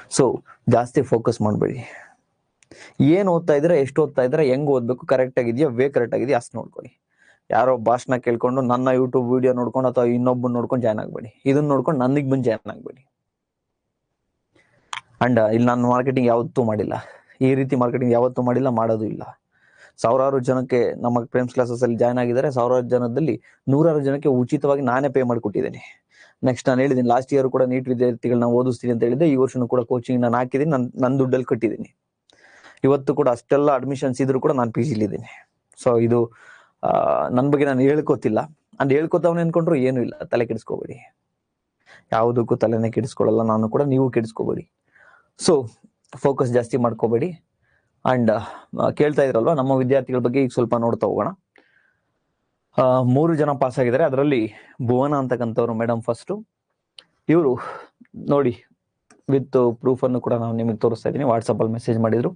ಸೊ ಜಾಸ್ತಿ ಫೋಕಸ್ ಮಾಡಬೇಡಿ. ಏನ್ ಓದ್ತಾ ಇದ್ರೆ, ಎಷ್ಟು ಓದ್ತಾ ಇದ್ರೆ, ಹೆಂಗ್ ಓದ್ಬೇಕು ಕರೆಕ್ಟ್ ಆಗಿದೆಯಾ ವೇ ಕರೆಕ್ಟ್ ಆಗಿದೆಯಾ, ಅಷ್ಟು ನೋಡ್ಕೊಳ್ಳಿ. ಯಾರೋ ಭಾಷಣ ಕೇಳ್ಕೊಂಡು, ನನ್ನ ಯೂಟ್ಯೂಬ್ ವಿಡಿಯೋ ನೋಡ್ಕೊಂಡು, ಅಥವಾ ಇನ್ನೊಬ್ಬನ ನೋಡ್ಕೊಂಡು ಜಾಯ್ನ್ ಆಗ್ಬೇಡಿ. ಇದನ್ನ ನೋಡ್ಕೊಂಡು ನನಗ್ ಬಂದು ಜಾಯ್ನ್ ಆಗ್ಬೇಡಿ. ಅಂಡ್, ಇಲ್ಲಿ ನಾನು ಮಾರ್ಕೆಟಿಂಗ್ ಯಾವತ್ತೂ ಮಾಡಿಲ್ಲ. ಈ ರೀತಿ ಮಾರ್ಕೆಟಿಂಗ್ ಯಾವತ್ತೂ ಮಾಡಿಲ್ಲ, ಮಾಡೋದು ಇಲ್ಲ. ಸಾವಿರಾರು ಜನಕ್ಕೆ ನಮ್ಮ ಪ್ರೇಮ್ಸ್ ಕ್ಲಾಸಸ್ ಅಲ್ಲಿ ಜಾಯ್ನ್ ಆಗಿದ್ದಾರೆ. ಸಾವಿರಾರು ಜನದಲ್ಲಿ ನೂರಾರು ಜನಕ್ಕೆ ಉಚಿತವಾಗಿ ನಾನೇ ಪೇ ಮಾಡಿಕೊಟ್ಟಿದ್ದೇನೆ. ನೆಕ್ಸ್ಟ್ ನಾನು ಹೇಳಿದ್ದೀನಿ ಲಾಸ್ಟ್ ಇಯರ್ ಕೂಡ ನೀಟ್ ವಿದ್ಯಾರ್ಥಿಗಳನ್ನ ಓದಿಸ್ತೀನಿ ಅಂತ ಹೇಳಿದ್ದೆ. ಈ ವರ್ಷನೂ ಕೂಡ ಕೋಚಿಂಗ್ ನಾನು ಹಾಕಿದ್ದೀನಿ ನನ್ನ ನನ್ನ ದುಡ್ಡಲ್ಲಿ ಕಟ್ಟಿದ್ದೀನಿ ಇವತ್ತು ಕೂಡ ಅಷ್ಟೆಲ್ಲ ಅಡ್ಮಿಷನ್ಸ್ ಇದ್ರು ಕೂಡ ನಾನು ಪಿ ಜಿಲಿದ್ದೀನಿ ಸೊ ಇದು ನನ್ನ ಬಗ್ಗೆ ನಾನು ಹೇಳ್ಕೊತಿಲ್ಲ. ಅಂಡ್ ಹೇಳ್ಕೊತವನ್ನ ಅನ್ಕೊಂಡ್ರು ಏನೂ ಇಲ್ಲ. ತಲೆ ಕೆಡಿಸ್ಕೋಬೇಡಿ. ಯಾವುದಕ್ಕೂ ತಲೆನೇ ಕೆಡಿಸ್ಕೊಳ್ಳಲ್ಲ ನಾನು ಕೂಡ ನೀವು ಕೆಡಿಸ್ಕೋಬೇಡಿ. ಸೊ ಫೋಕಸ್ ಜಾಸ್ತಿ ಮಾಡ್ಕೋಬೇಡಿ. ಅಂಡ್ ಕೇಳ್ತಾ ಇದ್ರಲ್ವಾ? ನಮ್ಮ ವಿದ್ಯಾರ್ಥಿಗಳ ಬಗ್ಗೆ ಈಗ ಸ್ವಲ್ಪ ನೋಡ್ತಾ ಹೋಗೋಣ. ಮೂರು ಜನ ಪಾಸ್ ಆಗಿದ್ದಾರೆ. ಅದರಲ್ಲಿ ಭುವನ ಅಂತಕ್ಕಂಥವ್ರು ಮೇಡಮ್ ಫಸ್ಟು ಇವರು ನೋಡಿ ವಿತ್ ಪ್ರೂಫ್ ಅನ್ನು ಕೂಡ ನಾನು ನಿಮಗೆ ತೋರಿಸ್ತಾ ಇದ್ದೀನಿ. ವಾಟ್ಸಪ್ಪಲ್ಲಿ ಮೆಸೇಜ್ ಮಾಡಿದರು.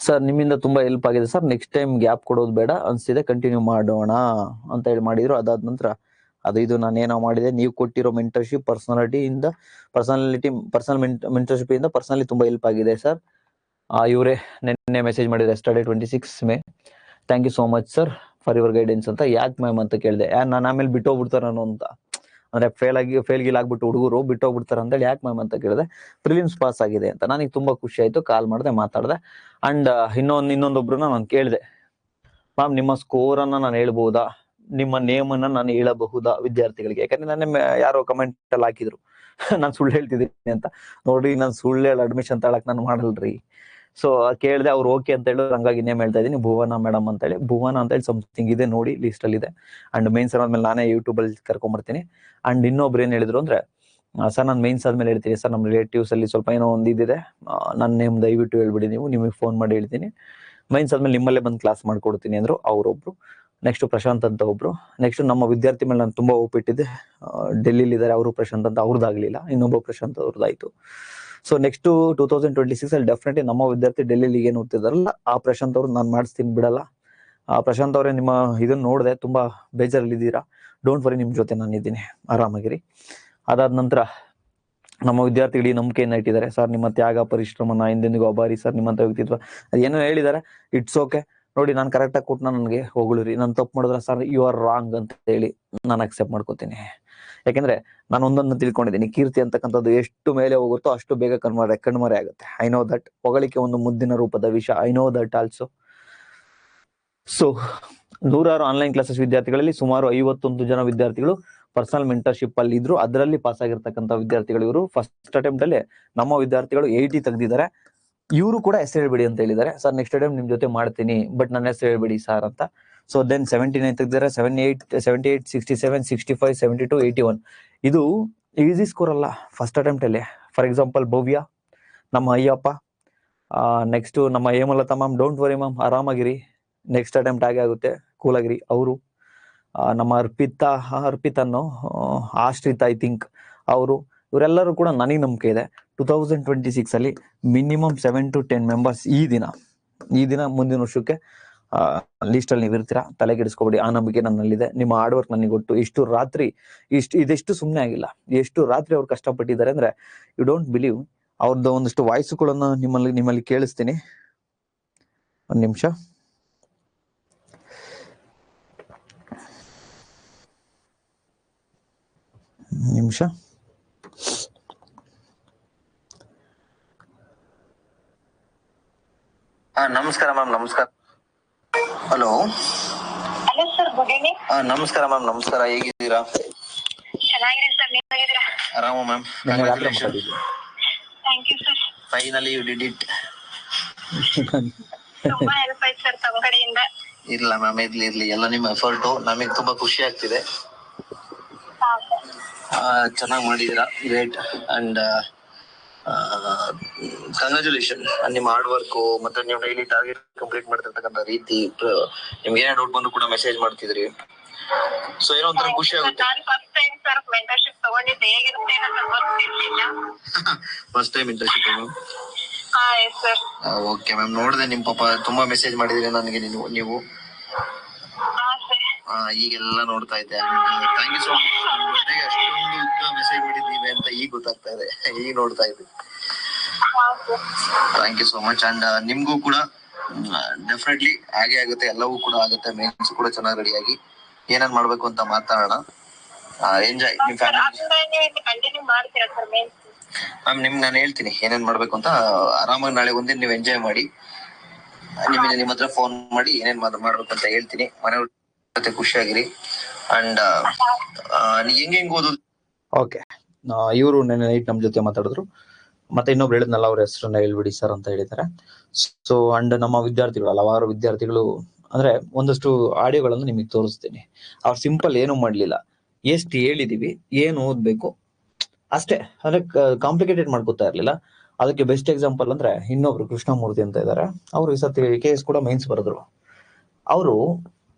ಸರ್ ನಿಮ್ಮಿಂದ ತುಂಬಾ ಹೆಲ್ಪ್ ಆಗಿದೆ. ಸರ್ ನೆಕ್ಸ್ಟ್ ಟೈಮ್ ಗ್ಯಾಪ್ ಕೊಡೋದು ಬೇಡ. ಅನಿಸ್ತಿದೆ. ಕಂಟಿನ್ಯೂ ಮಾಡೋಣ ಅಂತ ಹೇಳಿ ಮಾಡಿದ್ರು. ಅದಾದ ನಂತರ ಅದು ಇದು ನಾನು ಏನೋ ಮಾಡಿದೆ. ನೀವು ಕೊಟ್ಟಿರೋ ಮೆಂಟರ್ಶಿಪ್ ಪರ್ಸನಾಲಿಟಿಯಿಂದ ಪರ್ಸನಾಲಿಟಿ ಪರ್ಸನಲ್ ಮೆಂಟರ್ಶಿಪ್ ಇಂದ ಪರ್ಸನಲಿ ತುಂಬಾ ಹೆಲ್ಪ್ ಆಗಿದೆ ಸರ್ ಇವರೇ ನಿನ್ನೆ ಮೆಸೇಜ್ ಮಾಡಿದ್ರೆ study twenty six May thank you so much sir for your guidance ಅಂತ. ಯಾಕೆ ಮ್ಯಾಮ್ ಅಂತ ಕೇಳಿದೆ. ನಾನು ಆಮೇಲೆ ಬಿಟ್ಟೋಗ್ಬಿಡ್ತಾರೇನೋ ಅಂತ. ಅಂದ್ರೆ ಫೇಲ್ ಆಗಿ ಫೇಲ್ ಗೀಲ್ ಆಗ್ಬಿಟ್ಟು ಹುಡುಗರು ಬಿಟ್ಟೋಗ್ಬಿಡ್ತಾರೆ ಅಂತೇಳಿ ಯಾಕೆ ಮ್ಯಾಮ್ ಅಂತ ಕೇಳಿದೆ. ಪ್ರಿಲಿಮ್ಸ್ ಪಾಸ್ ಆಗಿದೆ ಅಂತ. ನನಗೆ ತುಂಬಾ ಖುಷಿ ಆಯ್ತು. ಕಾಲ್ ಮಾಡಿದೆ, ಮಾತಾಡಿದೆ. ಅಂಡ್ ಇನ್ನೊಂದು ಇನ್ನೊಂದೊಬ್ರನ್ನ ನಾನು ಕೇಳಿದೆ. ಮ್ಯಾಮ್ ನಿಮ್ಮ ಸ್ಕೋರ್ ಅನ್ನ ನಾನು ಹೇಳ್ಬಹುದಾ ನಿಮ್ಮ ನೇಮ್ ಅನ್ನ ನಾನು ಹೇಳಬಹುದಾ ವಿದ್ಯಾರ್ಥಿಗಳಿಗೆ? ಯಾಕಂದ್ರೆ ನನ್ನ ಯಾರೋ ಕಮೆಂಟ್ ಅಲ್ಲಿ ಹಾಕಿದ್ರು. ನಾನು ಸುಳ್ಳು ಹೇಳ್ತಿದ್ದೀನಿ ಅಂತ. ನೋಡ್ರಿ, ನಾನು ಸುಳ್ಳು ಹೇಳಿ ಅಡ್ಮಿಷನ್ ತಳಕ್ ನಾನು ಮಾಡಲ್ರಿ. ಸೊ ಕೇಳಿದೆ ಅವ್ರು ಓಕೆ ಅಂತ ಹೇಳಿ ಹಂಗಾಗಿ ನೇಮ್ ಹೇಳ್ತಾ ಇದೀನಿ ಭುವನ ಮೇಡಮ್ ಅಂತ ಹೇಳಿ. ಭುವನ ಅಂತ ಹೇಳಿ ಸಮಥಿಂಗ್ ಇದೆ ನೋಡಿ ಲಿಸ್ಟ್ ಅಲ್ಲಿ ಇದೆ. ಅಂಡ್ ಮೇನ್ಸ್ ಆದ್ಮೇಲೆ ನಾನೇ ಯೂಟ್ಯೂಬ್ ಅಲ್ಲಿ ಕರ್ಕೊಂಡ್ಬರ್ತೀನಿ ಅಂಡ್ ಇನ್ನೊಬ್ರು ಏನ್ ಹೇಳಿದ್ರು ಅಂದ್ರೆ ಸರ್ ನಾನು ಮೇನ್ಸ್ ಆದ್ಮೇಲೆ ಹೇಳ್ತೀನಿ. ಸರ್ ನಮ್ಮ ರಿಲೇಟಿವ್ಸ್ ಅಲ್ಲಿ ಸ್ವಲ್ಪ ಏನೋ ಒಂದು ಇದಿದೆ ನನ್ನ ನೇಮ್ ದಯವಿಟ್ಟು ಹೇಳ್ಬಿಡಿ ನೀವು. ನಿಮಗೆ ಫೋನ್ ಮಾಡಿ ಹೇಳ್ತೀನಿ. ಮೈನ್ಸ್ ಆದ್ಮೇಲೆ ನಿಮ್ಮಲ್ಲೇ ಬಂದು ಕ್ಲಾಸ್ ಮಾಡ್ಕೊಡ್ತೀನಿ ಅಂದ್ರು, ಅವರೊಬ್ರು. ನೆಕ್ಸ್ಟ್ ಪ್ರಶಾಂತ್ ಅಂತ ಒಬ್ರು. ನೆಕ್ಸ್ಟ್ ನಮ್ಮ ವಿದ್ಯಾರ್ಥಿ ಮೇಲೆ ನಾನು ತುಂಬಾ ಒಪ್ಪಿಟ್ಟಿದ್ದೆ ಡೆಲ್ಲಿಲಿ ಇದ್ದಾರೆ ಅವರು ಪ್ರಶಾಂತ್ ಅಂತ. ಅವ್ರದ್ದಾಗ್ಲಿಲ್ಲ. ಇನ್ನೊಬ್ಬ Prashant ಅವ್ರದ್ದಾಯ್ತು. So next two thousand twenty six ಅಲ್ಲಿ ಡೆಫಿನೆಟ್ಲಿ ನಮ್ಮ ವಿದ್ಯಾರ್ಥಿ ಡೆಲ್ಲಿಲಿ ಏನು ಓದ್ತಿದಾರಲ್ಲ ಆ ಪ್ರಶಾಂತ್ ಅವ್ರು ನಾನು ಮಾಡಿಸ್ತೀನಿ ಬಿಡಲ್ಲ. ಆ ಪ್ರಶಾಂತ್ ಅವರೇ ನಿಮ್ಮ ಇದನ್ನ ನೋಡಿದೆ, ತುಂಬಾ ಬೇಜಾರಲ್ಲಿ ಇದ್ದೀರಾ ಡೋಂಟ್ ವರಿ ನಿಮ್ ಜೊತೆ ನಾನು ಇದ್ದೀನಿ. ಆರಾಮಾಗಿರಿ. ಅದಾದ ನಂತರ ನಮ್ಮ ವಿದ್ಯಾರ್ಥಿಗಳಿಗೆ ನಂಬಿಕೆಯನ್ನ ಇಟ್ಟಿದ್ದಾರೆ. ಸರ್, ನಿಮ್ಮ ತ್ಯಾಗ ಪರಿಶ್ರಮನ ಹಿಂದೆಂದಿಗೂ ಅಬಾರಿ. ಸರ್, ನಿಮ್ಮಂತ ವ್ಯಕ್ತಿತ್ವ. ಅದೇನೋ ಹೇಳಿದ್ದಾರೆ. ಇಟ್ಸ್ ಓಕೆ ನೋಡಿ, ನಾನು ಕರೆಕ್ಟ್ ಆಗಿ ಕೊಟ್ಟು ನನಗೆ? ಹೊಗಳಿರಿ ನಾನು ತಪ್ಪು ಮಾಡಿದ್ರೆ ಸರ್ ಯು ಆರ್ ರಾಂಗ್ ಅಂತ ಹೇಳಿ ನಾನು ಅಕ್ಸೆಪ್ಟ್ ಮಾಡ್ಕೋತೀನಿ. ಯಾಕೆಂದ್ರೆ ನಾನು ಒಂದೊಂದು ತಿಳ್ಕೊಂಡಿದ್ದೀನಿ. ಕೀರ್ತಿ ಅಂತಕ್ಕಂಥದ್ದು ಎಷ್ಟು ಮೇಲೆ ಹೋಗುತ್ತೋ ಅಷ್ಟು ಬೇಗ ಕಣ್ಮರೆ ಕಣ್ಮರೆ ಆಗುತ್ತೆ. ಐ ನೋ ದಟ್ ಹೊಗಳಿಕೆ ಒಂದು ಮುದ್ದಿನ ರೂಪದ ವಿಷಯ I know that also so ನೂರಾರು ಆನ್ಲೈನ್ ಕ್ಲಾಸಸ್ ವಿದ್ಯಾರ್ಥಿಗಳಲ್ಲಿ ಸುಮಾರು ಐವತ್ತೊಂದು ಜನ ವಿದ್ಯಾರ್ಥಿಗಳು ಪರ್ಸನಲ್ ಮೆಂಟರ್ಶಿಪ್ ಅಲ್ಲಿ ಇದ್ರು. ಅದರಲ್ಲಿ ಪಾಸ್ ಆಗಿರ್ತಕ್ಕಂಥ ವಿದ್ಯಾರ್ಥಿಗಳು ಇವರು. ಫಸ್ಟ್ ಅಟೆಂಪ್ಟ್ ಅಲ್ಲಿ ನಮ್ಮ ವಿದ್ಯಾರ್ಥಿಗಳು ಏಯ್ಟಿ ತೆಗೆದಿದ್ದಾರೆ. ಇವರು ಕೂಡ ಹೆಸರು ಹೇಳ್ಬೇಡಿ ಅಂತ ಹೇಳಿದ್ದಾರೆ. ಸರ್ ನೆಕ್ಸ್ಟ್ ಟೈಮ್ ನಿಮ್ ಜೊತೆ ಮಾಡ್ತೀನಿ ಬಟ್ ನನ್ನ ಹೆಸರು ಹೇಳ್ಬೇಡಿ ಸರ್ ಅಂತ. So then seventy nine ತೆಗ್ದಾರೆ seven eight seventy eight sixty seven sixty five seventy two eighty one ಇದು ಈಸಿ ಸ್ಕೋರ್ ಅಲ್ಲ. ಫಸ್ಟ್ ಅಟೆಂಪ್ಟ್ ಅಲ್ಲಿ. ಫಾರ್ ಎಕ್ಸಾಂಪಲ್ ಭವ್ಯ, ನಮ್ಮ ಅಯ್ಯಪ್ಪ ನೆಕ್ಸ್ಟ್ ನಮ್ಮ Hemalatha ma'am don't worry ma'am ಆರಾಮಾಗಿರಿ. Next attempt ಆಗೇ ಆಗುತ್ತೆ. Cool ಆಗಿರಿ ಅವರು ನಮ್ಮ ಅರ್ಪಿತಾ ಅರ್ಪಿತ ಅನ್ನೋ ಆಶ್ರಿತ್ ಐ ಥಿಂಕ್ ಅವರು, ಇವರೆಲ್ಲರೂ ಕೂಡ ನನಗೆ ನಂಬಿಕೆ ಇದೆ. ಟೂ ತೌಸಂಡ್ ಟ್ವೆಂಟಿ ಸಿಕ್ಸ್ ಅಲ್ಲಿ minimum seven to ten members ಈ ದಿನ ಈ ದಿನ ಮುಂದಿನ ವರ್ಷಕ್ಕೆ ಲಿಸ್ಟ್ ಅಲ್ಲಿ ನೀವು ಇರ್ತೀರಾ ತಲೆ ಕೆಡಿಸ್ಕೊಬೇಡಿ ಆ ನಂಬಿಕೆ ನನ್ನಲ್ಲಿದೆ. ನಿಮ್ಮ ಹಾರ್ಡ್ ವರ್ಕ್ ನನಗೆ ಗೊತ್ತು. ಇಷ್ಟು ರಾತ್ರಿ, ಇಷ್ಟು, ಇದೆಷ್ಟು ಸುಮ್ಮನೆ ಆಗಿಲ್ಲ. ಎಷ್ಟು ರಾತ್ರಿ ಅವ್ರು ಕಷ್ಟಪಟ್ಟಿದ್ದಾರೆ ಅಂದ್ರೆ ಯು ಡೋಂಟ್ ಬಿಲೀವ್ ಅವ್ರದ್ದು ಒಂದಷ್ಟು ವಾಯ್ಸ್ಗಳನ್ನ ನಿಮ್ಮಲ್ಲಿ ನಿಮ್ಮಲ್ಲಿ ಕೇಳಿಸ್ತೀನಿ. ಒಂದ್ ನಿಮಿಷ. ನಿಮಿಷ. ಹಾ ನಮಸ್ಕಾರ ಮ್ಯಾಮ್ ನಮಸ್ಕಾರ. Hello hello sir good evening ಹಾ ನಮಸ್ಕಾರ ಮ್ಯಾಮ್ ನಮಸ್ಕಾರ ಹೇಗಿದ್ದೀರಾ? ಚೆನ್ನಾಗಿದೆ ಸರ್ ನೀವು ಹೇಗಿದ್ದೀರಾ? ಆರಾಮ ma'am thank you sir finally you did it ತುಂಬಾ ಹೆಲ್ಪ್ ಆಯ್ತು ಸರ್ ತಮ್ಮ ಕಡೆಯಿಂದ. ಇಲ್ಲ ಮ್ಯಾಮ್ ಇರ್ಲಿ ಇರ್ಲಿ. ಎಲ್ಲ ನಿಮ್ಮ ಎಫರ್ಟ್ ನಮಗೆ ತುಂಬಾ ಖುಷಿ ಆಗ್ತಿದೆ. ಚೆನ್ನಾಗಿ ಮಾಡಿದೀರಾ ಗ್ರೇಟ್ ಅಂಡ್ ಕಂಗ್ರಾಚುಲೇಷನ್ ನಿಮ್ಮ ಹಾರ್ಡ್ ವರ್ಕ್ ಮತ್ತೆ ನೀವು ಡೈಲಿ ಟಾರ್ಗೆಟ್ ಕಂಪ್ಲೀಟ್ ಮಾಡ್ತಿರ್ತಕ್ಕಂಥ ರೀತಿ ನಿಮ್ಗೆ ಏನೇ ಡೌಟ್ ಬಂದ್ರು ಕೂಡ ಮೆಸೇಜ್ ಮಾಡ್ತಿದ್ರಿ. ಸೊ ಏನೋ ಒಂಥರ ಖುಷಿ ಆಗುತ್ತೆ. ಫಸ್ಟ್ ಟೈಮ್ ಇಂಟರ್ನ್ಶಿಪ್ ಹಾ ಸರ್ ಓಕೆ ಮ್ಯಾಮ್ ನೋಡಿದೆ ನಿಮ್ ಪಾಪ ತುಂಬಾ ಮೆಸೇಜ್ ಮಾಡಿದಿರಿ ನನಗೆ ನೀವು. ನೀವು ಸರ್ ಆ, ಈಗೆಲ್ಲ ನೋಡ್ತಾ ಇದ್ದೆ. ಥ್ಯಾಂಕ್ ಯು ಸೊ ಮಚ್ ಅಷ್ಟೊಂದು ಉದ್ದ ಮೆಸೇಜ್ ಮಾಡಿದ್ದೀವಿ ಅಂತ ಈಗ ಗೊತ್ತಾಗ್ತಾ ಇದೆ. ಈಗ ನೋಡ್ತಾ ಇದ್ದೆ ಹಾ sir thank you so much and ನಿಮ್ಗೂ ಕೂಡ ಡೆಫಿನೆಟ್ಲಿ ಹಾಗೆ ಆಗುತ್ತೆ. ಎಲ್ಲವೂ ಕೂಡ ಆಗುತ್ತೆ. ಮೇನ್ಸ್ ಕೂಡ ಚೆನ್ನಾಗಿ ರೆಡಿಯಾಗಿ ಏನೇನ್ ಮಾಡ್ಬೇಕು ಅಂತ ಮಾತಾಡೋಣ. ಎಂಜಾಯ್ ನಿಮ್ ಫ್ಯಾಮಿಲಿ ನೀವು ಕಂಟಿನ್ಯೂ ಮಾಡ್ತೀರಾ ಸರ್ ಮೇನ್ ಮ್ಯಾಮ್ ನಿಮ್ ನಾನು ಹೇಳ್ತೀನಿ. ಏನೇನ್ ಮಾಡ್ಬೇಕು ಅಂತ ಆರಾಮಾಗಿ ನಾಳೆ ಒಂದಿನ ನೀವು ಎಂಜಾಯ್ ಮಾಡಿ. ನಿಮಗೆ ನಿಮ್ಮ ಹತ್ರ ಫೋನ್ ಮಾಡಿ ಏನೇನ್ ಮಾಡ್- ಮಾಡ್ಬೇಕು ಅಂತ ಹೇಳ್ತೀನಿ. ಮನೆಯವ್ರ ಜೊತೆ ಖುಷಿಯಾಗಿರಿ. ಅಂಡ್ ನೀ ಹೆಂಗ್ ಹೆಂಗ್ ಓದೋದು? ಓಕೆ ಇವರು ನೆನ್ನೆ ನೈಟ್ ನಮ್ಮ ಜೊತೆ ಮಾತಾಡಿದ್ರು. ಮತ್ತೆ ಇನ್ನೊಬ್ರು ಹೇಳಿದ್ನಲ್ಲ ಅವ್ರ ಹೆಸರನ್ನ ಹೇಳ್ಬಿಡಿ ಸರ್ ಅಂತ ಹೇಳಿದ್ದಾರೆ ಸೊ ಅಂಡ್ ನಮ್ಮ ವಿದ್ಯಾರ್ಥಿಗಳು, ಹಲವಾರು ವಿದ್ಯಾರ್ಥಿಗಳು, ಅಂದ್ರೆ ಒಂದಷ್ಟು ಆಡಿಯೋಗಳನ್ನು ನಿಮಗೆ ತೋರಿಸ್ತೀನಿ. ಅವ್ರು ಸಿಂಪಲ್ ಏನು ಮಾಡ್ಲಿಲ್ಲ. ಎಷ್ಟು ಹೇಳಿದೀವಿ, ಏನು ಓದ್ಬೇಕು, ಅಷ್ಟೇ. ಅಂದ್ರೆ ಕಾಂಪ್ಲಿಕೇಟೆಡ್ ಮಾಡ್ಕೋತಾ ಇರ್ಲಿಲ್ಲ. ಅದಕ್ಕೆ ಬೆಸ್ಟ್ ಎಕ್ಸಾಂಪಲ್ ಅಂದ್ರೆ ಇನ್ನೊಬ್ರು ಕೃಷ್ಣಮೂರ್ತಿ ಅಂತ ಇದ್ದಾರೆ ಅವ್ರು ಈ ಸತಿ ಕೆ ಎಸ್ ಕೂಡ ಮೈನ್ಸ್ ಬರೆದ್ರು. ಅವರು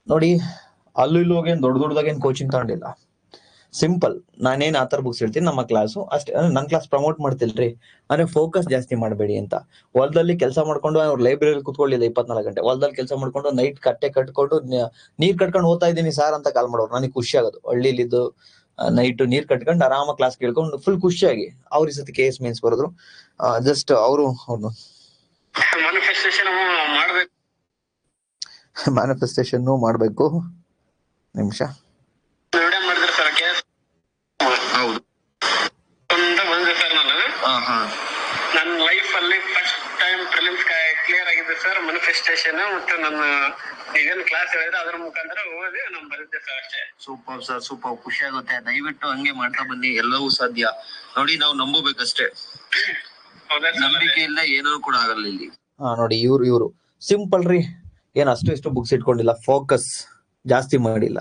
ನೋಡಿ, ಅಲ್ಲೂ ಇಲ್ಲೂ ಹೋಗಿ ದೊಡ್ಡ ದೊಡ್ಡದಾಗೇನು ಕೋಚಿಂಗ್ ತಗೊಂಡಿಲ್ಲ. ಸಿಂಪಲ್ ನಾನೇನ್ ಆತರ ಬುಕ್ಸ್ ಹೇಳ್ತೀನಿ ನಮ್ಮ ಕ್ಲಾಸು ಅಷ್ಟೇ. ನನ್ನ ಕ್ಲಾಸ್ ಪ್ರಮೋಟ್ ಮಾಡ್ತಿಲ್ರಿ. ಅಂದ್ರೆ ಫೋಕಸ್ ಜಾಸ್ತಿ ಮಾಡಬೇಡಿ ಅಂತ. ಹೊಲದಲ್ಲಿ ಕೆಲಸ ಮಾಡ್ಕೊಂಡು ಅವ್ರ ಲೈಬ್ರರಿ ಕುತ್ಕೊಳ್ಳಿಲ್ಲ ಇಪ್ಪತ್ನಾಲ್ಕು ಗಂಟೆ. ಹೊಲದಲ್ಲಿ ಕೆಲಸ ಮಾಡ್ಕೊಂಡು ನೈಟ್ ಕಟ್ಟೆ ಕಟ್ಕೊಂಡು ನೀರ್ ಕಟ್ಕೊಂಡು ಓದ್ತಾ ಇದ್ದೀನಿ ಸರ್ ಅಂತ ಕಾಲ್ ಮಾಡೋರು. ನನಗೆ ಖುಷಿ ಆಗೋದು. ಹಳ್ಳಿಲಿದ್ದು ನೈಟ್ ನೀರ್ ಕಟ್ಕೊಂಡು ಆರಾಮ ಕ್ಲಾಸ್ ಕೇಳ್ಕೊಂಡು ಫುಲ್ ಖುಷಿಯಾಗಿ ಅವ್ರ ಈ ಸತಿ ಕೆ ಎಸ್ ಮೀನ್ಸ್ ಬರೋದ್ರು. ಜಸ್ಟ್ ಅವರು ಅವ್ರು ಮ್ಯಾನಿಫೆಸ್ಟೇಷನ್ ಮಾಡಬೇಕು. ಮ್ಯಾನಿಫೆಸ್ಟೇಷನ್ ಮಾಡ್ಬೇಕು. ನಿಮಿಷ ವಿಡಿಯೋ ಮಾಡಿದ್ರೆ ಸರ್ ಕೇಸ್ ಹೌದು ಅಂತ ಬಂದೆ ಸರ್ ನಾನು ಹಾ ಹಾ ನನ್ನ ಲೈಫ್ ಅಲ್ಲಿ ಫಸ್ಟ್ ಟೈಮ್ ಪ್ರಿಲಿಮ್ಸ್ ಕ್ಲಿಯರ್ ಆಗಿದೆ ಸರ್ ಮನಿಫೆಸ್ಟೇಷನ್ ಮತ್ತೆ ನನ್ನ ಇದೇನು ಕ್ಲಾಸ್ ಹೇಳಿದ್ರೆ ಅದ್ರ ಮುಖಾಂತರ ಓದಿ ನಮ್ ಬರುತ್ತೆ ಸರ್ ಅಷ್ಟೇ. ಸೂಪರ್ ಸರ್ ಸೂಪರ್ ಖುಷಿ ಆಗುತ್ತೆ. ದಯವಿಟ್ಟು ಹಂಗೆ ಮಾಡ್ತಾ ಬನ್ನಿ. ಎಲ್ಲವೂ ಸಾಧ್ಯ. ನೋಡಿ ನಾವು ನಂಬಬೇಕಷ್ಟೇ. ನಂಬಿಕೆ ಇಲ್ಲ ಏನೂ ಕೂಡ ಆಗಲ್ಲ ಇಲ್ಲಿ. ಹಾ ನೋಡಿ ಇವ್ರು ಇವ್ರು. ಸಿಂಪಲ್ ರೀ. ಏನ್ ಅಷ್ಟು ಇಷ್ಟು ಬುಕ್ಸ್ ಇಟ್ಕೊಂಡಿಲ್ಲ. ಫೋಕಸ್ ಜಾಸ್ತಿ ಮಾಡಿಲ್ಲ.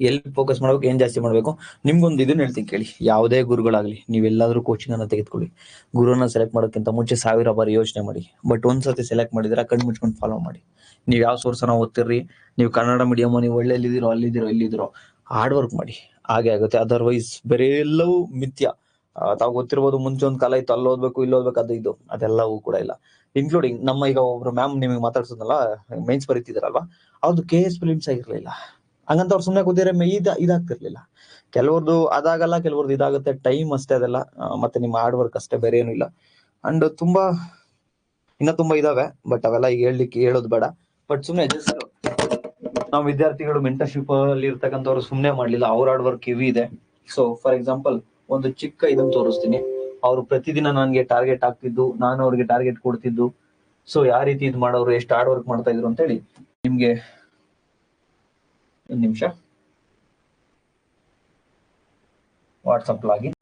ಎಲ್ಲಿ ಫೋಕಸ್ ಮಾಡ್ಬೇಕು, ಏನ್ ಜಾಸ್ತಿ ಮಾಡ್ಬೇಕು? ನಿಮ್ಗೊಂದು ಇದನ್ನ ಹೇಳ್ತೀನಿ ಕೇಳಿ. ಯಾವುದೇ ಗುರುಗಳಾಗ್ಲಿ, ನೀವೆಲ್ಲಾದ್ರೂ ಕೋಚಿಂಗ್ ಅನ್ನ ತೆಗೆದುಕೊಳ್ಳಿ. ಗುರುನ ಸೆಲೆಕ್ಟ್ ಮಾಡೋಕ್ಕಿಂತ ಮುಂಚೆ ಸಾವಿರ ಬಾರಿ ಯೋಚನೆ ಮಾಡಿ. ಬಟ್ ಒಂದ್ಸತಿ ಸೆಲೆಕ್ಟ್ ಮಾಡಿದ್ರೆ ಕಣ್ಣು ಮುಚ್ಕೊಂಡು ಫಾಲೋ ಮಾಡಿ. ನೀವು ಯಾವ ಸೋರ್ಸನ ಓದ್ತಿರ್ರಿ? ನೀವು ಕನ್ನಡ ಮೀಡಿಯಮ್ ನೀವು ಒಳ್ಳೆ ಎಲ್ಲಿದ್ದೀರೋ ಅಲ್ಲಿದ್ದೀರೋ ಇಲ್ಲಿದ್ದೀರೋ ಹಾರ್ಡ್ ವರ್ಕ್ ಮಾಡಿ. ಹಾಗೆ ಆಗುತ್ತೆ. ಅದರ್ವೈಸ್ ಬೇರೆ ಎಲ್ಲವೂ ಮಿಥ್ಯ. ತಾವು ಗೊತ್ತಿರ್ಬೋದು ಮುಂಚೆ ಒಂದ್ ಕಾಲ ಇತ್ತು, ಅಲ್ಲಿ ಓದ್ಬೇಕು, ಇಲ್ಲಿ ಓದ್ಬೇಕು, ಅದು ಇದು. ಅದೆಲ್ಲವೂ ಕೂಡ ಇಲ್ಲ. ಇನ್ಕ್ಲೂಡಿಂಗ್ ನಮ್ಮ ಈಗ ಒಬ್ರು ಮ್ಯಾಮ್ ನಿಮಗೆ ಮಾತಾಡ್ಸೋದಲ್ಲ ಮೈನ್ಸ್ ಬರೀತಿದಾರಲ್ವಾ? ಅವ್ರದ್ದು ಕೆ ಎಸ್ ಫಿಲಿಮ್ಸ್ ಆಗಿರ್ಲಿಲ್ಲ. ಹಂಗಂತ ಅವ್ರು ಸುಮ್ಮನೆ ಕೂತಿದ್ರೆ ಇದ ಇದಾಗ್ತಿರ್ಲಿಲ್ಲ. ಕೆಲವ್ರದ್ದು ಅದಾಗಲ್ಲ ಕೆಲವ್ರದ್ದು ಇದಾಗುತ್ತೆ. ಟೈಮ್ ಅಷ್ಟೇ ಅದೆಲ್ಲ. ಮತ್ತೆ ನಿಮ್ಮ ಹಾರ್ಡ್ ವರ್ಕ್ ಅಷ್ಟೇ, ಬೇರೆ ಏನು ಇಲ್ಲ. ಅಂಡ್ ತುಂಬಾ, ಇನ್ನ ತುಂಬಾ ಇದಾವೆ ಬಟ್ ಅವೆಲ್ಲ ಈಗ ಹೇಳ್ಲಿಕ್ಕೆ ಹೇಳೋದು ಬೇಡ. ಬಟ್ ಸುಮ್ಮನೆ ಜಸ್ಟ್ ನಾವು ವಿದ್ಯಾರ್ಥಿಗಳು ಮೆಂಟರ್ಶಿಪ್ ಅಲ್ಲಿ ಇರ್ತಕ್ಕಂಥವ್ರು ಸುಮ್ಮನೆ ಮಾಡ್ಲಿಲ್ಲ. ಅವ್ರ ಹಾರ್ಡ್ ವರ್ಕ್ ಇವಿ ಇದೆ. ಸೊ ಫಾರ್ ಎಕ್ಸಾಂಪಲ್ ಒಂದು ಚಿಕ್ಕ ಇದನ್ನ ತೋರಿಸ್ತೀನಿ. ಅವ್ರು ಪ್ರತಿದಿನ ನನಗೆ ಟಾರ್ಗೆಟ್ ಆಗ್ತಿದ್ದು ನಾನು ಅವ್ರಿಗೆ ಟಾರ್ಗೆಟ್ ಕೊಡ್ತಿದ್ದು. ಸೊ ಯಾವ ರೀತಿ ಇದು ಮಾಡೋರು, ಎಷ್ಟು ಹಾರ್ಡ್ ವರ್ಕ್ ಮಾಡ್ತಾ ಇದ್ರು ಅಂತ ಹೇಳಿ ನಿಮ್ಗೆ ಒಂದ್ ನಿಮಿಷ. WhatsApp login.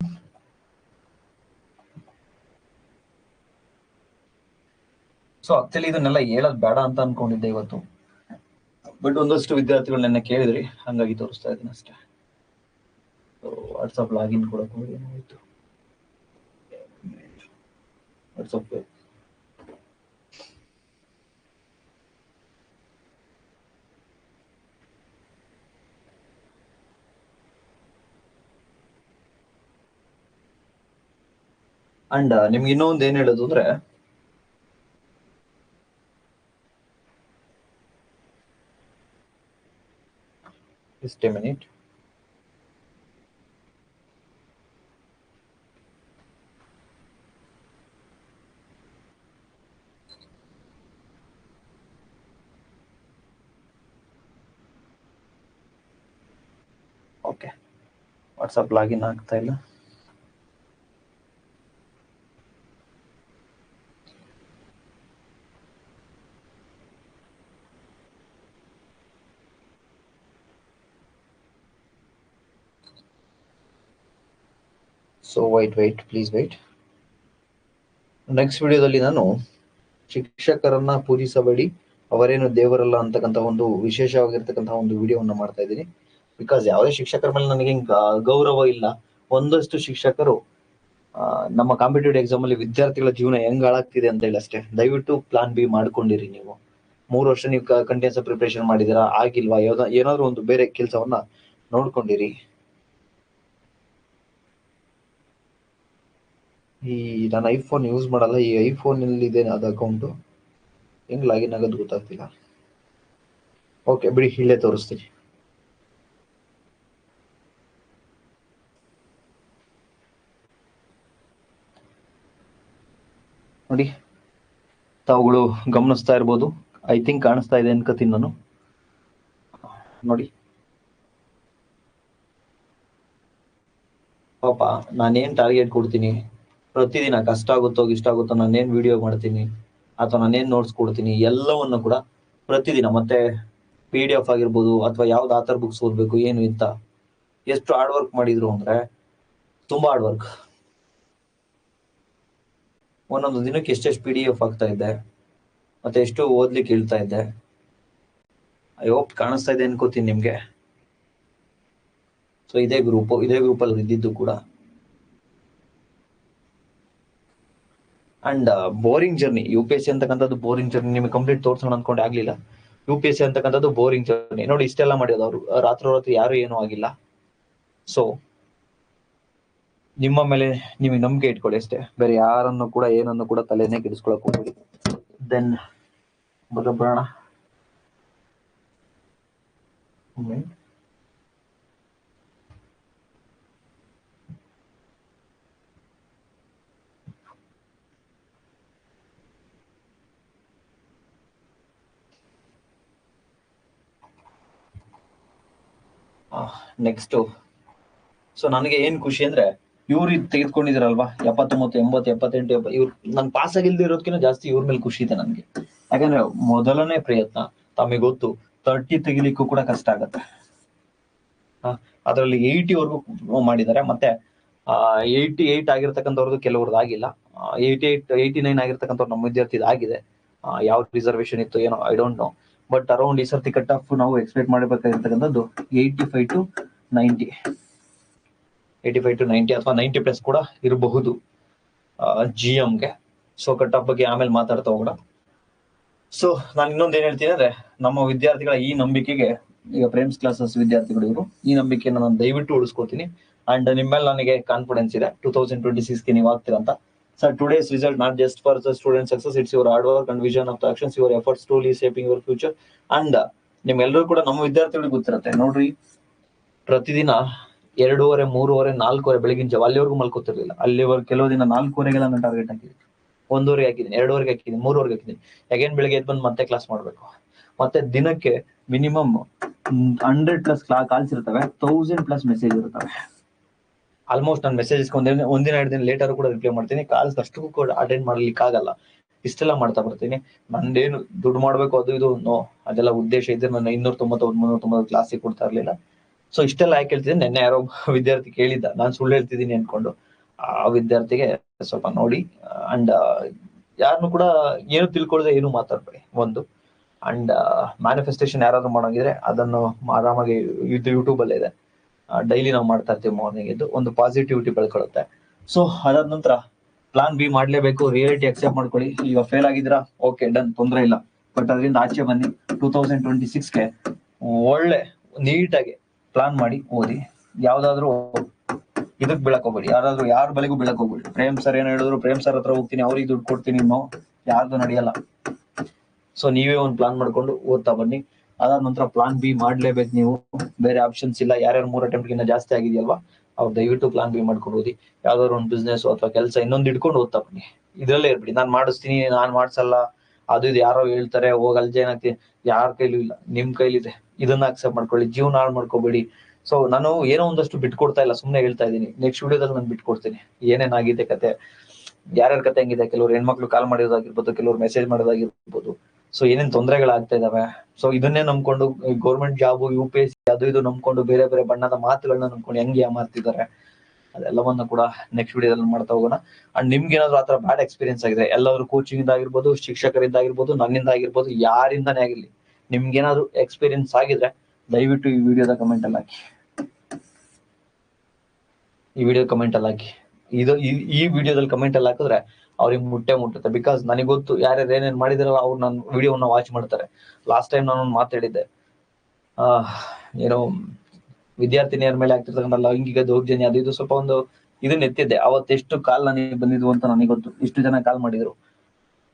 ಸೊ ಆಕ್ಚುಲಿ ಇದನ್ನೆಲ್ಲ ಹೇಳೋದ್ ಬೇಡ ಅಂತ ಅನ್ಕೊಂಡಿದ್ದೆ ಇವತ್ತು. ಬಟ್ ಒಂದಷ್ಟು ವಿದ್ಯಾರ್ಥಿಗಳು ನನ್ನ ಕೇಳಿದ್ರಿ, ಹಂಗಾಗಿ ತೋರಿಸ್ತಾ ಇದ್ದೀನಿ ಅಷ್ಟೇ. ವಾಟ್ಸಪ್ ಲಾಗಿನ್ ಕೂಡ ಹೋಗಿ ಏನಾಯ್ತು ವಾಟ್ಸಪ್ ಅಂಡ್ ನಿಮ್ಗೆ ಇನ್ನೊಂದು ಏನ್ ಹೇಳೋದು ಅಂದ್ರೆ just a minute okay WhatsApp login ಆಗ್ತಾ ಇಲ್ಲ. So wait wait please wait next ವಿಡಿಯೋದಲ್ಲಿ ನಾನು ಶಿಕ್ಷಕರನ್ನ ಪೂಜಿಸಬೇಡಿ. ಅವರೇನು ದೇವರಲ್ಲ ಅಂತಕ್ಕಂಥ ಒಂದು ವಿಶೇಷವಾಗಿರ್ತಕ್ಕಂಥ ಒಂದು ವಿಡಿಯೋವನ್ನು ಮಾಡ್ತಾ ಇದ್ದೀನಿ. ಬಿಕಾಸ್ ಯಾವುದೇ ಶಿಕ್ಷಕರ ಮೇಲೆ ನನಗೆ ಗೌರವ ಇಲ್ಲ. ಒಂದಷ್ಟು ಶಿಕ್ಷಕರು ನಮ್ಮ ಕಾಂಪಿಟೇಟಿವ್ ಎಕ್ಸಾಮ್ ಅಲ್ಲಿ ವಿದ್ಯಾರ್ಥಿಗಳ ಜೀವನ ಹೆಂಗ್ ಹಾಳಾಗ್ತಿದೆ ಅಂತ ಹೇಳಿ ಅಷ್ಟೇ. ದಯವಿಟ್ಟು ಪ್ಲಾನ್ ಬಿ ಮಾಡ್ಕೊಂಡಿರಿ ನೀವು. ಮೂರು ವರ್ಷ ನೀವು ಕಂಟಿನ್ಯೂಸ್ ಪ್ರಿಪರೇಷನ್ ಮಾಡಿದಿರಾ ಆಗಿಲ್ವಾ? ಯಾವ್ದಾ ಏನಾದ್ರು ಒಂದು ಬೇರೆ ಕೆಲಸವನ್ನ ನೋಡ್ಕೊಂಡಿರಿ. ಈ, ನಾನು ಐಫೋನ್ ಯೂಸ್ ಮಾಡಲ್ಲ. ಈ ಐಫೋನ್ ಇದೆ ಅದು ಅಕೌಂಟ್ ಹೆಂಗ್ ಲಾಗಿನ್ ಆಗೋದು ಗೊತ್ತಾಗ್ತಿಲ್ಲ. ಓಕೆ ಬಿಡಿ, ಇಲ್ಲೇ ತೋರಿಸ್ತೀನಿ. ನೋಡಿ, ತಾವುಗಳು ಗಮನಿಸ್ತಾ ಇರ್ಬೋದು. ಐ ಥಿಂಕ್ ಕಾಣಿಸ್ತಾ ಇದೆ ಅನ್ಕೋತೀನಿ ನಾನು. ನೋಡಿ. ಪಾಪ, ನಾನೇನ್ ಟಾರ್ಗೆಟ್ ಕೊಡ್ತೀನಿ? ಪ್ರತಿದಿನ ಕಷ್ಟ ಆಗುತ್ತೋ, ಇಷ್ಟ ಆಗುತ್ತೋ, ನಾನೇನ್ ವಿಡಿಯೋ ಮಾಡ್ತೀನಿ? ಅಥವಾ ನಾನೇನ್ ನೋಟ್ಸ್ ಕೊಡ್ತೀನಿ? ಎಲ್ಲವನ್ನು ಕೂಡ ಪ್ರತಿದಿನ, ಮತ್ತೆ ಪಿ ಡಿ ಎಫ್ ಆಗಿರ್ಬೋದು, ಅಥವಾ ಯಾವ್ದು ಆಥರ್ ಬುಕ್ಸ್ ಓದ್ಬೇಕು, ಏನು ಇಂತ, ಎಷ್ಟು ಹಾರ್ಡ್ ವರ್ಕ್ ಮಾಡಿದ್ರು ಅಂದ್ರೆ, ತುಂಬಾ ಹಾರ್ಡ್ ವರ್ಕ್ ಒಂದೊಂದು ದಿನಕ್ಕೆ ಎಷ್ಟೆಷ್ಟು ಪಿ ಡಿ ಎಫ್ ಆಗ್ತಾ ಇದ್ದೆ, ಮತ್ತೆ ಎಷ್ಟು ಓದ್ಲಿಕ್ಕೆ ಹೇಳ್ತಾ ಇದ್ದೆ. ಐ ಹೋಪ್ ಕಾಣಿಸ್ತಾ ಇದೆ ಅನ್ಕೋತೀನಿ ನಿಮ್ಗೆ. ಸೊ ಇದೇ ಗ್ರೂಪ್ ಇದೇ ಗ್ರೂಪ್ ಅಲ್ಲಿ ಇದ್ದಿದ್ದು ಕೂಡ. And boring journey U P S C ಅಂತಕ್ಕಂಥದ್ದು ಬೋರಿಂಗ್ ಜರ್ನಿ ನಿಮಗೆ ಕಂಪ್ಲೀಟ್ ತೋರ್ಸೋಣ ಅನ್ಕೊಂಡೆ, ಆಗ್ಲಿಲ್ಲ. ಯು ಪಿ ಎಸ್ ಸಿ ಅಂತಕ್ಕಂಥದ್ದು ಬೋರಿಂಗ್ ಜರ್ನಿ ನೋಡಿ, ಇಷ್ಟೆಲ್ಲ ಮಾಡಿದ್ರು ಅವರು ರಾತ್ರಿ ಯಾರು ಏನೂ ಆಗಿಲ್ಲ. ಸೊ ನಿಮ್ಮ ಮೇಲೆ ನಿಮಗೆ ನಂಬಿಕೆ ಇಟ್ಕೊಳ್ಳಿ ಅಷ್ಟೇ. ಬೇರೆ ಯಾರನ್ನು ಕೂಡ, ಏನನ್ನು ಕೂಡ ತಲೆನೇ ಕೆಡಿಸ್ಕೊಳಕ್ ಹೋಗ್ಬೇಡಿ. ದೆನ್ ಬರೋಣ. ನೆಕ್ಸ್ಟ್ ಸೊ ನನಗೆ ಏನ್ ಖುಷಿ ಅಂದ್ರೆ ಇವ್ರು ಇದು ತೆಗೆದುಕೊಂಡಿದ್ರಲ್ವಾ? ಎಪ್ಪತ್ತೊಂಬತ್ತು, ಎಂಬತ್ತು, ಎಪ್ಪತ್ತೆಂಟು ಎಪ್ಪ ಇವ್ರು, ನನ್ ಪಾಸ್ ಆಗಿಲ್ದೇ ಇರೋದಕ್ಕಿಂತ ಜಾಸ್ತಿ ಇವ್ರ ಮೇಲೆ ಖುಷಿ ಇದೆ ನನಗೆ. ಯಾಕಂದ್ರೆ ಮೊದಲನೇ ಪ್ರಯತ್ನ, ತಮಗೆ ಗೊತ್ತು ತರ್ಟಿ ತೆಗಿಲಿಕ್ಕೂ ಕೂಡ ಕಷ್ಟ ಆಗತ್ತೆ. ಅದರಲ್ಲಿ ಏಯ್ಟಿ ವರ್ಗೂ ಮಾಡಿದ್ದಾರೆ. ಮತ್ತೆ ಏಯ್ಟಿ ಏಯ್ಟ್ ಆಗಿರ್ತಕ್ಕಂಥವ್ರದ್ದು ಕೆಲವ್ರದ್ದು ಆಗಿಲ್ಲ. ಏಯ್ಟಿ ಏಯ್ಟ್ ಏಯ್ಟಿ ನೈನ್ ಆಗಿರ್ತಕ್ಕಂಥವ್ರು ನಮ್ಮ ವಿದ್ಯಾರ್ಥಿ ಆಗಿದೆ. ಯಾವ ರಿಸರ್ವೇಶನ್ ಇತ್ತು ಏನೋ I don't know but around ಈ ಸರ್ತಿ ಕಟ್ ಆಫ್ ನಾವು expect ಮಾಡಬೇಕಾಗಿರ್ತಕ್ಕಂಥದ್ದು eighty five to ninety eighty five to ninety ಅಥವಾ ನೈಂಟಿ ಪ್ಲಸ್ ಕೂಡ ಇರಬಹುದು. ಜಿ ಗೆ. ಸೊ ಕಟ್ ಆಫ್ ಬಗ್ಗೆ ಆಮೇಲೆ ಮಾತಾಡ್ತಾ ಹೋಗೋಣ. ಸೊ ನಾನು ಇನ್ನೊಂದು ಏನ್ ಹೇಳ್ತೀನಿ ಅಂದ್ರೆ, ನಮ್ಮ ವಿದ್ಯಾರ್ಥಿಗಳ ಈ ನಂಬಿಕೆಗೆ, ಈಗ ಪ್ರೇಮ್ಸ್ ಕ್ಲಾಸಸ್ ವಿದ್ಯಾರ್ಥಿಗಳು ಇವರು, ಈ ನಂಬಿಕೆಯನ್ನು ನಾನು ದಯವಿಟ್ಟು ಉಳಿಸ್ಕೊತೀನಿ. ಅಂಡ್ ನಿಮ್ಮ ಮೇಲೆ ನನಗೆ ಕಾನ್ಫಿಡೆನ್ಸ್ ಇದೆ. ಟೂ ತೌಸಂಡ್ ಟ್ವೆಂಟಿ ಸಿಕ್ಸ್ಗೆ ನೀವು ಆಗ್ತೀರಾ ಅಂತ. Sir today's result not just for the student success it's your hard work and vision of the actions your efforts truly shaping your future and ನಿಮ್ಮೆಲ್ಲರೂ ಕೂಡ ನಮ್ಮ ವಿದ್ಯಾರ್ಥಿಗಳಿಗೆ ಗೊತ್ತಿರುತ್ತೆ. ನೋಡ್ರಿ, ಪ್ರತಿದಿನ ಎರಡೂವರೆ, ಮೂರುವರೆ, ನಾಲ್ಕೂವರೆ ಬೆಳಗಿನ ಜಾವ ಅಲ್ಲಿವರೆಗೂ ಮಲ್ಕೋತಿರ್ಲಿಲ್ಲ. ಅಲ್ಲಿವರೆಗೆ ಕೆಲವು ದಿನ ನಾಲ್ಕೂವರೆಗೆಲ್ಲ ನಾನು ಟಾರ್ಗೆಟ್ ಹಾಕಿದ್ದೀನಿ. ಒಂದೂವರೆಗೆ ಹಾಕಿದ್ದೀನಿ, ಎರಡೂವರೆಗೆ ಹಾಕಿದ್ದೀನಿ, ಮೂರುವರೆಗೆ ಹಾಕಿದ್ದೀನಿ. ಅಗೇನ್ ಬೆಳಿಗ್ಗೆ ಎದ್ದು ಬಂದು ಮತ್ತೆ ಕ್ಲಾಸ್ ಮಾಡಬೇಕು? ಮತ್ತೆ ದಿನಕ್ಕೆ ಮಿನಿಮಮ್ ಹಂಡ್ರೆಡ್ ಪ್ಲಸ್ ಕ್ಲಾ ಕಾಲ್ಸ್ ಇರ್ತವೆ ತೌಸಂಡ್ ಪ್ಲಸ್ ಮೆಸೇಜ್ ಇರ್ತವೆ. ಆಲ್ಮೋಸ್ಟ್ ನಾನು ಮೆಸೇಜಸ್ ಒಂದಿನ ಒಂದಿನ ಎರಡು ದಿನ ಲೇಟರ್ ಕೂಡ ರಿಪ್ಲೈ ಮಾಡ್ತೀನಿ. ಕಾಲ್ಸ್ ಅಷ್ಟಕ್ಕೂ ಕೂಡ ಅಟೆಂಡ್ ಮಾಡ್ಲಿಕ್ಕೆ ಆಗಲ್ಲ. ಇಷ್ಟೆಲ್ಲ ಮಾಡ್ತಾ ಬರ್ತೀನಿ. ನಂದೇನು ದುಡ್ಡು ಮಾಡ್ಬೇಕು ಅದು ಇದು? ನೋ ಅದೆಲ್ಲ ಉದ್ದೇಶ ಇದ್ರೆ ನಾನು ಇನ್ನೂರ ತೊಂಬತ್ತೊಂಬತ್ತು ಮುನ್ನೂರ ತೊಂಬತ್ತು ಕ್ಲಾಸಿಗೆ ಕೊಡ್ತಾ ಇರ್ಲಿಲ್ಲ. ಸೊ ಇಷ್ಟೆಲ್ಲ ಯಾಕೆ ಹೇಳ್ತಿದ್ದೆ ನೆನ್ನೆ ಯಾರೋ ವಿದ್ಯಾರ್ಥಿ ಕೇಳಿದ್ದ. ನಾನು ಸುಳ್ಳು ಹೇಳ್ತಿದ್ದೀನಿ ಅನ್ಕೊಂಡು. ಆ ವಿದ್ಯಾರ್ಥಿಗೆ ಸ್ವಲ್ಪ ನೋಡಿ. ಅಂಡ್ ಯಾರನ್ನು ಕೂಡ ಏನು ತಿಳ್ಕೊಳ್ಳದೆ ಏನು ಮಾತಾಡ್ಬೇಡಿ. ಒಂದು. ಅಂಡ್ ಮ್ಯಾನಿಫೆಸ್ಟೇಷನ್ ಯಾರಾದ್ರೂ ಮಾಡೋಂಗಿದ್ರೆ ಅದನ್ನು ಆರಾಮಾಗಿ ಇದು ಯೂಟ್ಯೂಬ್ ಅಲ್ಲೇ ಇದೆ ಡೈಲಿ ನಾವು ಮಾಡ್ತಾ ಇರ್ತೀವಿ ಮಾರ್ನಿಂಗ್ ಇದು ಒಂದು ಪಾಸಿಟಿವಿಟಿ ಬೆಳ್ಕೊಳ್ಳುತ್ತೆ. ಸೊ ಅದಾದ ನಂತರ ಪ್ಲಾನ್ ಬಿ ಮಾಡ್ಲೇಬೇಕು. ರಿಯಾಲಿಟಿ ಅಕ್ಸೆಪ್ಟ್ ಮಾಡ್ಕೊಳ್ಳಿ. ಈಗ ಫೇಲ್ ಆಗಿದ್ದೀರಾ? ಓಕೆ ಡನ್ ತೊಂದರೆ ಇಲ್ಲ. ಬಟ್ ಅದರಿಂದ ಆಚೆ ಬನ್ನಿ. ಟೂ ತೌಸಂಡ್ ಟ್ವೆಂಟಿ ಸಿಕ್ಸ್ಗೆ ಒಳ್ಳೆ, ನೀಟಾಗಿ ಪ್ಲಾನ್ ಮಾಡಿ, ಓದಿ, ಯಾವ್ದಾದ್ರು ಇದಕ್ ಬೀಳಕ್ ಹೋಗ್ಬೇಡಿ. ಯಾರಾದ್ರೂ ಯಾರ ಬಲೆಗೂ ಬೀಳಕ್ ಹೋಗ್ಬೇಡಿ. ಪ್ರೇಮ್ ಸರ್ ಏನ್ ಹೇಳಿದ್ರು, ಪ್ರೇಮ್ ಸರ್ ಹತ್ರ ಹೋಗ್ತೀನಿ, ಅವ್ರಿಗೆ ದುಡ್ಡು ಕೊಡ್ತೀನಿ ನಿಮ್ಮ ಯಾರ್ದು ನಡೆಯಲ್ಲ. ಸೊ ನೀವೇ ಒಂದು ಪ್ಲಾನ್ ಮಾಡ್ಕೊಂಡು ಓದ್ತಾ ಬನ್ನಿ. ಅದಾದ ನಂತರ ಪ್ಲಾನ್ ಬಿ ಮಾಡ್ಲೇಬೇಕು ನೀವು. ಬೇರೆ ಆಪ್ಷನ್ಸ್ ಇಲ್ಲ. ಯಾರ್ಯಾರು ಮೂರ್ ಅಟೆಂಪ್ಟ್ ಗಿನ್ನ ಜಾಸ್ತಿ ಆಗಿದೆಯಲ್ವಾ, ಅವ್ರು ದಯವಿಟ್ಟು ಪ್ಲಾನ್ ಬಿ ಮಾಡ್ಕೊಂಡು ಓದಿ. ಯಾವ್ದಾದ್ರು ಒಂದು ಬಿಸ್ನೆಸ್ ಅಥವಾ ಕೆಲಸ ಇನ್ನೊಂದು ಇಟ್ಕೊಂಡು ಓದ್ತಾ ಬನ್ನಿ. ಇದ್ರಲ್ಲೇ ಇರ್ಬಿಡಿ. ನಾನ್ ಮಾಡಿಸ್ತೀನಿ, ನಾನ್ ಮಾಡ್ಸಲ್ಲ. ಅದು ಇದು ಯಾರೋ ಹೇಳ್ತಾರೆ, ಹೋಗ್ ಆಗ್ತೀನಿ. ಯಾರ ಕೈಲೂ ಇಲ್ಲ. ನಿಮ್ ಕೈಲಿದೆ. ಇದನ್ನ ಅಕ್ಸೆಪ್ಟ್ ಮಾಡ್ಕೊಳ್ಳಿ, ಜೀವನ ಹಾಳು ಮಾಡ್ಕೋಬೇಡಿ. ಸೊ ನಾನು ಏನೋ ಒಂದಷ್ಟು ಬಿಟ್ಕೊಡ್ತಾ ಇಲ್ಲ, ಸುಮ್ನೆ ಹೇಳ್ತಾ ಇದ್ದೀನಿ. ನೆಕ್ಸ್ಟ್ ವಿಡಿಯೋದಲ್ಲಿ ನಾನು ಬಿಟ್ಕೊಡ್ತೀನಿ. ಏನೇನಾಗಿದೆ ಕತೆ? ಯಾರ್ಯಾರ ಕತೆ ಹೆಂಗಿದೆ? ಕೆಲವ್ರು ಹೆಣ್ಮಕ್ಳು ಕಾಲ್ ಮಾಡಿರೋದಾಗಿರ್ಬೋದು, ಕೆಲವ್ರು ಮೆಸೇಜ್ ಮಾಡೋದಾಗಿರ್ಬೋದು. ಸೊ ಏನೇನ್ ತೊಂದರೆಗಳಾಗ್ತಾ ಇದಾವೆ? ಸೊ ಇದನ್ನೇ ನಂಬ್ಕೊಂಡು government job U P S C ಅದು ಇದು ನಂಬ್ಕೊಂಡು, ಬೇರೆ ಬೇರೆ ಬಣ್ಣದ ಮಾತುಗಳನ್ನ ನಂಬ್ಕೊಂಡು ಹೆಂಗೆ ಮಾಡ್ತಿದ್ದಾರೆ? ಅದೆಲ್ಲವನ್ನ ಕೂಡ ನೆಕ್ಸ್ಟ್ ವಿಡಿಯೋದಲ್ಲಿ ಮಾಡ್ತಾ ಹೋಗೋಣ. ಅಂಡ್ ನಿಮ್ಗೆ ಏನಾದ್ರು ಆತರ ಬ್ಯಾಡ್ ಎಕ್ಸ್ಪೀರಿಯನ್ಸ್ ಆಗಿದೆ ಎಲ್ಲರೂ ಕೋಚಿಂಗ್ ಇಂದ ಆಗಿರ್ಬೋದು ಶಿಕ್ಷಕರಿಂದ ಆಗಿರ್ಬೋದು ನನ್ನಿಂದ ಆಗಿರ್ಬೋದು ಯಾರಿಂದಾನೇ ಆಗಿರ್ಲಿ ನಿಮ್ಗೆ ಏನಾದ್ರು ಎಕ್ಸ್ಪೀರಿಯನ್ಸ್ ಆಗಿದ್ರೆ ದಯವಿಟ್ಟು ಈ ವಿಡಿಯೋದ ಕಮೆಂಟ್ ಅಲ್ಲಿ ಹಾಕಿ. ಈ ವಿಡಿಯೋ ಕಮೆಂಟ್ ಅಲ್ಲಿ ಹಾಕಿ. ಇದು ಈ- ವಿಡಿಯೋದಲ್ಲಿ ಕಮೆಂಟ್ ಅಲ್ಲಿ ಹಾಕಿದ್ರೆ ಅವ್ರಿಗೆ ಮುಟ್ಟೆ ಮುಟ್ಟುತ್ತೆ. ಬಿಕಾಸ್ ನನಗೆ ಗೊತ್ತು ಯಾರ್ಯಾರು ಏನೇನ್ ಮಾಡಿದಾರಲ್ಲ ಅವ್ರು ನನ್ನ ವಿಡಿಯೋನ ವಾಚ್ ಮಾಡ್ತಾರೆ. ಲಾಸ್ಟ್ ಟೈಮ್ ನಾನು ಒಂದು ಮಾತಾಡಿದ್ದೆ ಏನೋ ವಿದ್ಯಾರ್ಥಿನಿಯರ ಮೇಲೆ ಆಗ್ತಿರ್ತಕ್ಕಂಥ ಲೈಂಗಿಕ ದೌರ್ಜನ್ಯ ಅದು ಇದು ಸ್ವಲ್ಪ ಒಂದು ಇದನ್ನ ಎತ್ತಿದ್ದೆ ಅವತ್ತೆಷ್ಟು ಕಾಲ್ ನನಗೆ ಬಂದಿದ್ವು ಅಂತ ನನಗೆ ಗೊತ್ತು. ಇಷ್ಟು ಜನ ಕಾಲ್ ಮಾಡಿದ್ರು.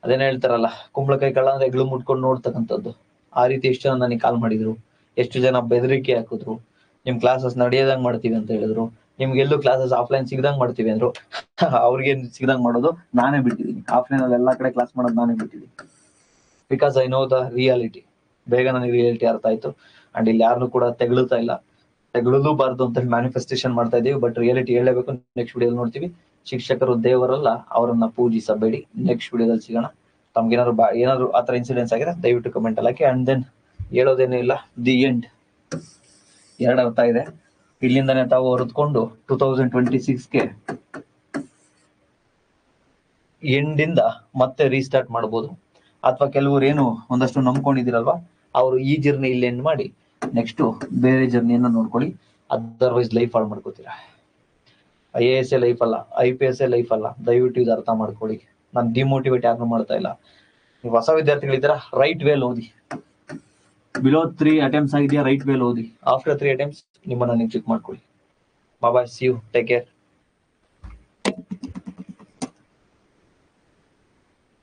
ಅದೇನೇ ಹೇಳ್ತಾರಲ್ಲ, ಕುಂಬಳಕಾಯಿ ಕಳ್ಳ ಅಂದ್ರೆ ಎಗ್ಳು ಮುಟ್ಕೊಂಡು ನೋಡ್ತಕ್ಕಂಥದ್ದು. ಆ ರೀತಿ ಎಷ್ಟು ಜನ ನನಗೆ ಕಾಲ್ ಮಾಡಿದ್ರು? ಎಷ್ಟು ಜನ ಬೆದರಿಕೆ ಹಾಕಿದ್ರು? ನಿಮ್ ಕ್ಲಾಸಸ್ ನಡೆಯೋದಂಗ್ ಮಾಡ್ತೀವಿ ಅಂತ ಹೇಳಿದ್ರು. ನಿಮ್ಗೆ ಎಲ್ಲೂ ಕ್ಲಾಸಸ್ ಆಫ್ಲೈನ್ ಸಿಗದಂಗ್ ಮಾಡ್ತೀವಿ ಅಂದ್ರು. ಅವ್ರಿಗೆ ಸಿಗದಂಗ್ ಮಾಡೋದು ನಾನೇ ಬಿಟ್ಟಿದ್ದೀನಿ. ಆಫ್ಲೈನ್ ಅಲ್ಲಿ ಎಲ್ಲಾ ಕಡೆ ಕ್ಲಾಸ್ ಮಾಡೋದು ನಾನೇ ಬಿಟ್ಟಿದ್ದೀನಿ. Because I know the reality ಬೇಗ ನನಗೆ ರಿಯಾಲಿಟಿ ಅರ್ಥ ಆಯ್ತು. ಅಂಡ್ ಇಲ್ಲಿ ಯಾರನ್ನು ಕೂಡ ತೆಗಳುತ್ತಾ ಇಲ್ಲ. ತೆಗಳಲೂಬಾರ್ದು ಅಂತ ಮ್ಯಾನಿಫೆಸ್ಟೇಷನ್ ಮಾಡ್ತಾ ಇದೀವಿ. ಬಟ್ ರಿಯಾಲಿಟಿ ಹೇಳಬೇಕು ನೆಕ್ಸ್ಟ್ ವಿಡಿಯೋ ನೋಡ್ತೀವಿ. ಶಿಕ್ಷಕರು ದೇವರಲ್ಲ, ಅವರನ್ನ ಪೂಜಿಸಬೇಡಿ. ನೆಕ್ಸ್ಟ್ ವಿಡಿಯೋದಲ್ಲಿ ಸಿಗೋಣ. ತಮ್ಗೇನಾದ್ರು ಏನಾದ್ರು ಏನಾದ್ರು ಆತರ ಇನ್ಸಿಡೆನ್ಸ್ ಆಗಿದೆ ದಯವಿಟ್ಟು ಕಮೆಂಟ್ ಅಲ್ಲಿ ಹಾಕಿ. ಅಂಡ್ ದೆನ್ ಹೇಳೋದೇನೂ ಇಲ್ಲ. ದಿ ಎಂಡ್ ಎರಡು ಅರ್ಥ ಇದೆ. ಇಲ್ಲಿಂದನೇ ತಾವು ಹೊರತ್ಕೊಂಡು ಟೂ ತೌಸಂಡ್ ಟ್ವೆಂಟಿ ಸಿಕ್ಸ್ಗೆ ಎಂಡಿಂದ ಮತ್ತೆ ರೀಸ್ಟಾರ್ಟ್ ಮಾಡ್ಬೋದು. ಅಥವಾ ಕೆಲವರು ಏನು ಒಂದಷ್ಟು ನಂಬ್ಕೊಂಡಿದ್ದೀರಲ್ವಾ, ಅವರು ಈ ಜರ್ನಿ ಇಲ್ಲಿ ಎಂಡ್ ಮಾಡಿ ನೆಕ್ಸ್ಟ್ ಬೇರೆ ಜರ್ನಿಯನ್ನ ನೋಡ್ಕೊಳ್ಳಿ. ಅದರ್ವೈಸ್ ಲೈಫ್ ಹಾಳು ಮಾಡ್ಕೋತೀರಾ. I A S a life ಅಲ್ಲ I P S a life ಅಲ್ಲ. ದಯವಿಟ್ಟು ಇದು ಅರ್ಥ ಮಾಡ್ಕೊಳ್ಳಿ. ನಾನು ಡಿಮೋಟಿವೇಟ್ ಯಾರು ಮಾಡ್ತಾ ಇಲ್ಲ. ನೀವು ಹೊಸ ವಿದ್ಯಾರ್ಥಿಗಳಿದ್ದೀರಾ ರೈಟ್ ವೇಲ್ ಓದಿ. ಬಿಲೋ ತ್ರೀ ಅಟೆಂಪ್ಟ್ಸ್ ಆಗಿದೆಯಾ ರೈಟ್ ವೇಲ್ ಓದಿ. ಆಫ್ಟರ್ ತ್ರೀ ಅಟೆಂಪ್ಟ್ಸ್ ನಿಮ್ಮನ್ನ ನೀವು ಚೆಕ್ ಮಾಡ್ಕೊಳ್ಳಿ. ಬಾಬಾ ಸಿ ಯು ಟೇಕ್ ಕೇರ್